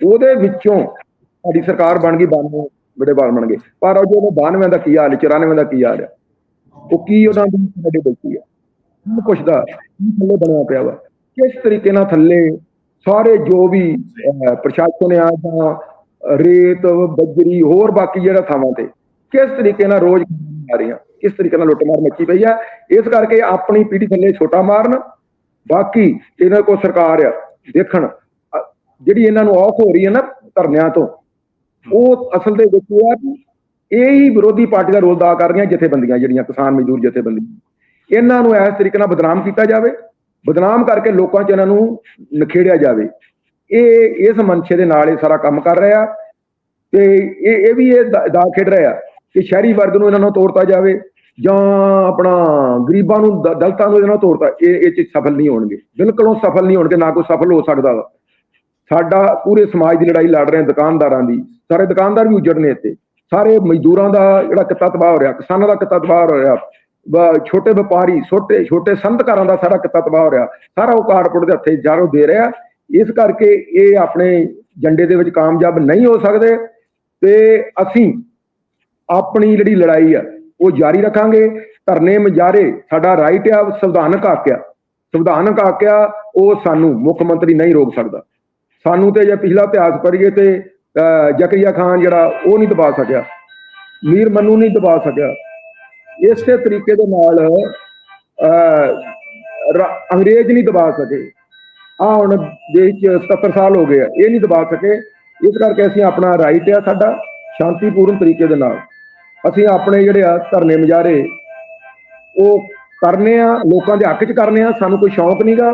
Speaker 2: ਉਹਦੇ ਵਿੱਚੋਂ ਸਾਡੀ ਸਰਕਾਰ ਬਣ ਗਈ 92 ਬੜੇ ਬਾਲ ਬਣ ਗਏ। ਪਰ ਉਹ ਜੋ 92 ਦਾ ਕੀ ਹਾਲ ਹੈ, 94 ਦਾ ਕੀ ਹਾਲ ਹੈ? ਉਹ ਕੀ ਉਹਨਾਂ ਦੀ ਸਾਡੇ ਬੈਠੀ ਹੈ? ਕੀ ਪੁੱਛਦਾ? ਕੀ ਥੱਲੇ ਬਣਿਆ ਪਿਆ ਵਾ? ਕਿਸ ਤਰੀਕੇ ਨਾਲ ਥੱਲੇ ਸਾਰੇ ਜੋ ਵੀ ਪ੍ਰਸ਼ਾਸਨ ਆ ਜਾਂ ਰੇਤ, ਬੱਜਰੀ, ਹੋਰ ਬਾਕੀ ਜਿਹੜਾ ਥਾਵਾਂ ਤੇ ਕਿਸ ਤਰੀਕੇ ਨਾਲ ਰੋਜ਼ ਆ ਰਹੀਆਂ ਕਿਸ ਤਰੀਕੇ ਨਾਲ ਲੁੱਟਮਾਰ ਮੱਚੀ ਪਈ ਆ, ਇਸ ਕਰਕੇ ਆਪਣੀ ਪੀੜੀ ਥੱਲੇ ਛੋਟਾ ਮਾਰਨ, ਬਾਕੀ ਇਹਨਾਂ ਕੋਲ ਸਰਕਾਰ ਆ, ਦੇਖਣ ਜਿਹੜੀ ਇਹਨਾਂ ਨੂੰ ਔਖ ਹੋ ਰਹੀ ਹੈ ਨਾ ਧਰਨਿਆਂ ਤੋਂ, ਉਹ ਅਸਲ ਦੇ ਵਿੱਚ ਇਹ ਆ ਇਹ ਹੀ ਵਿਰੋਧੀ ਪਾਰਟੀ ਦਾ ਰੋਲ ਅਦਾ ਕਰ ਰਹੀਆਂ ਜਥੇਬੰਦੀਆਂ ਜਿਹੜੀਆਂ, ਕਿਸਾਨ ਮਜ਼ਦੂਰ ਜਥੇਬੰਦੀਆਂ। ਇਹਨਾਂ ਨੂੰ ਇਸ ਤਰੀਕੇ ਨਾਲ ਬਦਨਾਮ ਕੀਤਾ ਜਾਵੇ, ਬਦਨਾਮ ਕਰਕੇ ਲੋਕਾਂ 'ਚ ਇਹਨਾਂ ਨੂੰ ਨਖੇੜਿਆ ਜਾਵੇ। ਇਹ, ਇਸ ਮਨਸ਼ੇ ਦੇ ਨਾਲ ਇਹ ਸਾਰਾ ਕੰਮ ਕਰ ਰਿਹਾ ਤੇ ਇਹ ਇਹ ਵੀ ਇਹ ਦਾ ਖੇਡ ਰਿਹਾ ਕਿ ਸ਼ਹਿਰੀ ਵਰਗ ਨੂੰ ਇਹਨਾਂ ਨੂੰ ਤੋੜਤਾ ਜਾਵੇ ਜਾਂ ਆਪਣਾ ਗਰੀਬਾਂ ਨੂੰ ਦਲਤਾਂ ਨੂੰ ਇਹਨਾਂ ਨੂੰ ਤੋੜਤਾ, ਇਹ ਇਹ ਚ ਸਫਲ ਨਹੀਂ ਹੋਣਗੇ। ਬਿਲਕੁਲ ਉਹ ਸਫਲ ਨਹੀਂ ਹੋਣਗੇ, ਨਾ ਕੋਈ ਸਫਲ ਹੋ ਸਕਦਾ ਵਾ। ਸਾਡਾ ਪੂਰੇ ਸਮਾਜ ਦੀ ਲੜਾਈ ਲੜ ਰਹੇ ਦੁਕਾਨਦਾਰਾਂ ਦੀ। ਸਾਰੇ ਦੁਕਾਨਦਾਰ ਵੀ ਉਜੜ ਨੇ ਇੱਥੇ। ਸਾਰੇ ਮਜ਼ਦੂਰਾਂ ਦਾ ਜਿਹੜਾ ਕਿੱਤਾ ਤਬਾਹ ਹੋ ਰਿਹਾ, ਕਿਸਾਨਾਂ ਦਾ ਕਿੱਤਾ ਤਬਾਹ ਹੋ ਰਿਹਾ, ਬ- ਛੋਟੇ ਵਪਾਰੀ, ਛੋਟੇ ਛੋਟੇ ਸੰਤਕਾਰਾਂ ਦਾ ਸਾਰਾ ਕਿੱਤਾ ਤਬਾਹ ਹੋ ਰਿਹਾ। ਸਾਰਾ ਉਹ ਕਾਰਪੋਰੇਟ ਦੇ ਹੱਥੇ ਜਾਰੋ ਦੇ ਰਿਹਾ। ਇਸ ਕਰਕੇ ਇਹ ਆਪਣੇ ਜੰਡੇ ਦੇ ਵਿੱਚ ਕਾਮਯਾਬ ਨਹੀਂ ਹੋ ਸਕਦੇ ਤੇ ਅਸੀਂ ਆਪਣੀ ਜਿਹੜੀ ਲੜਾਈ ਆ ਉਹ ਜਾਰੀ ਰੱਖਾਂਗੇ। ਧਰਨੇ ਮੁਜ਼ਾਹਰੇ ਸਾਡਾ ਰਾਈਟ ਆ ਸੰਵਿਧਾਨਕ ਹੱਕ ਆ ਸੰਵਿਧਾਨਕ ਹੱਕ ਆ ਉਹ ਸਾਨੂੰ ਮੁੱਖ ਮੰਤਰੀ ਨਹੀਂ ਰੋਕ ਸਕਦਾ। ਸਾਨੂੰ ਤੇ ਜੇ ਪਿਛਲਾ ਇਤਿਹਾਸ ਪੜ੍ਹੀਏ ਤੇ ਅਹ, ਜ਼ਕਰੀਆ ਖਾਨ ਜਿਹੜਾ ਉਹ ਨਹੀਂ ਦਬਾ ਸਕਿਆ। ਮੀਰ ਮੰਨੂ ਨਹੀਂ ਦਬਾ ਸਕਿਆ। ਇਸੇ ਤਰੀਕੇ ਦੇ ਨਾਲ ਅਹ, ਰਾ- ਅੰਗਰੇਜ਼ ਨਹੀਂ ਦਬਾ ਸਕੇ। ਆ ਹੁਣ ਦੇਸ਼ ਚ 70 ਸਾਲ ਹੋ ਗਏ ਆ, ਇਹ ਨਹੀਂ ਦਬਾ ਸਕੇ। ਇਸ ਕਰਕੇ ਅਸੀਂ ਆਪਣਾ ਰਾਈਟ ਆ ਸਾਡਾ, ਸ਼ਾਂਤੀਪੂਰਨ ਤਰੀਕੇ ਦੇ ਨਾਲ। ਅਸੀਂ ਆਪਣੇ ਜਿਹੜੇ ਆ ਧਰਨੇ ਮੁਜ਼ਾਹਰੇ, ਉਹ ਕਰਨੇ ਆ, ਲੋਕਾਂ ਦੇ ਹੱਕ 'ਚ ਕਰਨੇ ਆ, ਸਾਨੂੰ ਕੋਈ ਸ਼ੌਂਕ ਨਹੀਂਗਾ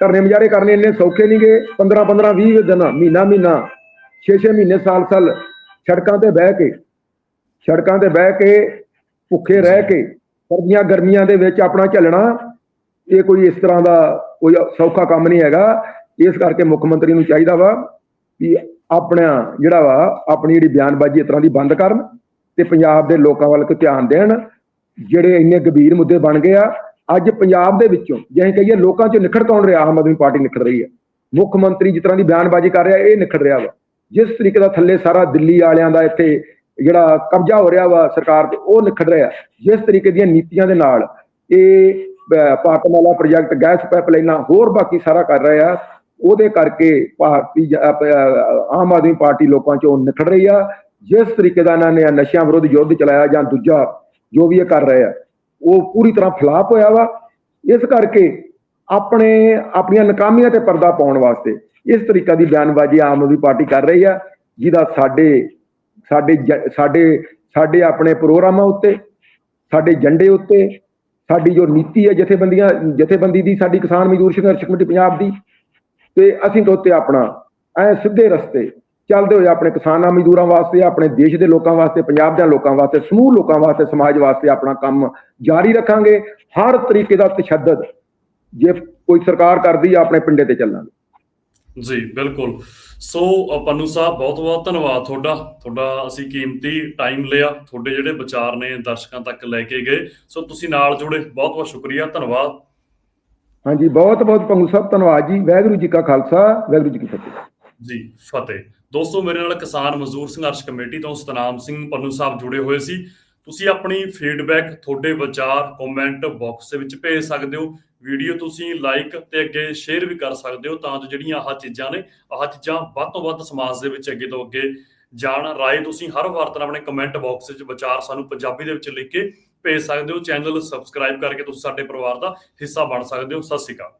Speaker 2: ਧਰਨੇ ਮੁਜ਼ਾਹਰੇ ਕਰਨੇ ਇੰਨੇ ਸੌਖੇ ਨਹੀਂਗੇ 15 15 20 ਦਿਨ, ਮਹੀਨਾ ਮਹੀਨਾ 6 6 ਮਹੀਨੇ, ਸਾਲ ਸਾਲ, ਸੜਕਾਂ ਤੇ ਬਹਿ ਕੇ, ਸੜਕਾਂ ਤੇ ਬਹਿ ਕੇ, ਭੁੱਖੇ ਰਹਿ ਕੇ, ਸਰਦੀਆਂ, ਗਰਮੀਆਂ ਦੇ ਵਿੱਚ ਆਪਣਾ ਝੱਲਣਾ ਇਹ ਕੋਈ ਇਸ ਤਰ੍ਹਾਂ ਦਾ ਕੋਈ ਸੌਖਾ ਕੰਮ ਨਹੀਂ ਹੈਗਾ। ਇਸ ਕਰਕੇ ਮੁੱਖ ਮੰਤਰੀ ਨੂੰ ਚਾਹੀਦਾ ਵਾ ਕਿ ਆਪਣਾ ਜਿਹੜਾ ਵਾ, ਆਪਣੀ ਜਿਹੜੀ ਬਿਆਨਬਾਜ਼ੀ ਇਸ ਤਰ੍ਹਾਂ ਦੀ ਬੰਦ ਕਰਨ ਤੇ ਪੰਜਾਬ ਦੇ ਲੋਕਾਂ ਵੱਲ ਕੋ ਧਿਆਨ ਦੇਣ, ਜਿਹੜੇ ਇੰਨੇ ਗੰਭੀਰ ਮੁੱਦੇ ਬਣ ਗਏ ਆ। ਅੱਜ ਪੰਜਾਬ ਦੇ ਵਿੱਚੋਂ ਜੇ ਅਸੀਂ ਕਹੀਏ ਲੋਕਾਂ 'ਚ ਨਿਖੜ ਕੌਣ ਰਿਹਾ? ਆਮ ਆਦਮੀ ਪਾਰਟੀ ਨਿਖੜ ਰਹੀ ਹੈ। ਮੁੱਖ ਮੰਤਰੀ ਜਿਸ ਤਰ੍ਹਾਂ ਦੀ ਬਿਆਨਬਾਜ਼ੀ ਕਰ ਰਿਹਾ, ਇਹ ਨਿਖੜ ਰਿਹਾ ਵਾ। ਜਿਸ ਤਰੀਕੇ ਦਾ ਥੱਲੇ ਸਾਰਾ ਦਿੱਲੀ ਵਾਲਿਆਂ ਦਾ ਇੱਥੇ ਜਿਹੜਾ ਕਬਜ਼ਾ ਹੋ ਰਿਹਾ ਵਾ ਸਰਕਾਰ ਤੇ, ਉਹ ਨਿਖੜ ਰਿਹਾ। ਜਿਸ ਤਰੀਕੇ ਦੀਆਂ ਨੀਤੀਆਂ ਦੇ ਨਾਲ ਇਹ ਅਹ, ਪਾਟਮਾਲਾ ਪ੍ਰੋਜੈਕਟ ਗੈਸ ਪਾਈਪਲਾਈਨਾਂ ਹੋਰ ਬਾਕੀ ਸਾਰਾ ਕਰ ਰਹੇ ਆ। ਉਹਦੇ ਕਰਕੇ ਭਾਰਤੀ ਆਮ ਆਦਮੀ ਪਾਰਟੀ ਲੋਕਾਂ ਚੋਂ ਨਿਖੜ ਰਹੀ ਆ। ਜਿਸ ਤਰੀਕੇ ਦਾ ਇਹਨਾਂ ਨੇ ਨਸ਼ਿਆਂ ਵਿਰੁੱਧ ਯੁੱਧ ਚਲਾਇਆ ਜਾਂ ਦੂਜਾ ਜੋ ਵੀ ਇਹ ਕਰ ਰਹੇ ਆ ਉਹ ਪੂਰੀ ਤਰ੍ਹਾਂ ਫਲਾਪ ਹੋਇਆ ਵਾ। ਇਸ ਕਰਕੇ ਆਪਣੇ ਆਪਣੀਆਂ ਨਕਾਮੀਆਂ ਤੇ ਪਰਦਾ ਪਾਉਣ ਵਾਸਤੇ ਇਸ ਤਰੀਕਾ ਦੀ ਬਿਆਨਬਾਜ਼ੀ ਆਮ ਆਦਮੀ ਪਾਰਟੀ ਕਰ ਰਹੀ ਆ ਜਿਹਦਾ ਸਾਡੇ ਸਾਡੇ ਜ- ਸਾਡੇ ਸਾਡੇ ਆਪਣੇ ਪ੍ਰੋਗਰਾਮਾਂ ਉੱਤੇ ਸਾਡੇ ਝੰਡੇ ਉੱਤੇ ਸਾਡੀ ਜੋ ਨੀਤੀ ਹੈ ਜਥੇਬੰਦੀਆਂ, ਜਥੇਬੰਦੀ ਦੀ, ਸਾਡੀ ਕਿਸਾਨ ਮਜ਼ਦੂਰ ਸੰਘਰਸ਼ ਕਮੇਟੀ ਪੰਜਾਬ ਦੀ, ਤੇ ਅਸੀਂ ਤਾਂ ਉੱਤੇ ਆਪਣਾ ਐ ਸਿੱਧੇ ਰਸਤੇ ਚੱਲਦੇ ਹੋਏ ਆਪਣੇ ਕਿਸਾਨਾਂ ਮਜ਼ਦੂਰਾਂ ਵਾਸਤੇ, ਆਪਣੇ ਦੇਸ਼ ਦੇ ਲੋਕਾਂ ਵਾਸਤੇ, ਪੰਜਾਬ ਦੇ ਲੋਕਾਂ ਵਾਸਤੇ, ਸਮੂਹ ਲੋਕਾਂ ਵਾਸਤੇ, ਸਮਾਜ ਵਾਸਤੇ ਆਪਣਾ ਕੰਮ ਜਾਰੀ ਰੱਖਾਂਗੇ। ਹਰ ਤਰੀਕੇ ਦਾ ਤਸ਼ੱਦਦ ਜੇ ਕੋਈ ਸਰਕਾਰ ਕਰਦੀ ਆ, ਆਪਣੇ ਪਿੰਡੇ ਤੇ ਚੱਲਾਂਗੇ।
Speaker 1: ਜੀ ਬਿਲਕੁਲ। ਸੋ ਪੰਨੂ ਸਾਹਿਬ ਬਹੁਤ ਬਹੁਤ ਧੰਨਵਾਦ ਤੁਹਾਡਾ। ਤੁਹਾਡਾ ਅਸੀਂ ਕੀਮਤੀ ਟਾਈਮ ਲਿਆ। ਤੁਹਾਡੇ ਜਿਹੜੇ ਵਿਚਾਰ ਨੇ ਦਰਸ਼ਕਾਂ ਤੱਕ ਲੈ ਕੇ ਗਏ। ਸੋ ਤੁਸੀਂ ਨਾਲ ਜੁੜੇ। ਬਹੁਤ ਬਹੁਤ ਸ਼ੁਕਰੀਆ। ਧੰਨਵਾਦ।
Speaker 2: ਹਾਂਜੀ ਬਹੁਤ ਬਹੁਤ ਪੰਗੂ ਸਾਹਿਬ ਧੰਨਵਾਦ ਜੀ। ਵਾਹਿਗੁਰੂ ਜੀ ਕਾ ਖਾਲਸਾ ਵਾਹਿਗੁਰੂ ਜੀ ਕੀ ਫਤਿਹ।
Speaker 1: ਜੀ ਫਤਿਹ। ਦੋਸਤੋ ਮੇਰੇ ਨਾਲ ਕਿਸਾਨ ਮਜ਼ਦੂਰ ਸੰਘਰਸ਼ ਕਮੇਟੀ ਤੋਂ ਸਤਨਾਮ ਸਿੰਘ ਪੰਨੂ ਸਾਹਿਬ ਜੁੜੇ ਹੋਏ ਸੀ। ਤੁਸੀਂ ਆਪਣੀ ਫੀਡਬੈਕ ਤੁਹਾਡੇ ਵਿਚਾਰ ਕਮੈਂਟ ਬਾਕਸ ਦੇ ਵਿੱਚ ਭੇਜ ਸਕਦੇ ਹੋ। ਵੀਡੀਓ ਤੁਸੀਂ ਲਾਈਕ ਤੇ ਅੱਗੇ ਸ਼ੇਅਰ ਵੀ ਕਰ ਸਕਦੇ ਹੋ ਤਾਂ ਜੋ ਜਿਹੜੀਆਂ ਆਹ ਚੀਜ਼ਾਂ ਨੇ, ਆਹ ਚੀਜ਼ਾਂ ਵੱਧ ਤੋਂ ਵੱਧ ਸਮਾਜ ਦੇ ਵਿੱਚ ਅੱਗੇ ਤੋਂ ਅੱਗੇ ਜਾਣ। ਰਾਏ ਤੁਸੀਂ ਹਰ ਵਾਰ ਤਰ੍ਹਾਂ ਆਪਣੇ ਕਮੈਂਟ ਬਾਕਸ ਵਿੱਚ ਵਿਚਾਰ ਸਾਨੂੰ ਪੰਜਾਬੀ ਦੇ ਵਿੱਚ ਲਿਖ ਕੇ ਭੇਜ ਸਕਦੇ ਹੋ। ਚੈਨਲ ਸਬਸਕ੍ਰਾਈਬ ਕਰਕੇ ਤੁਸੀਂ ਸਾਡੇ ਪਰਿਵਾਰ ਦਾ ਹਿੱਸਾ ਬਣ ਸਕਦੇ ਹੋ। ਸਤਿ ਸ਼੍ਰੀ ਅਕਾਲ।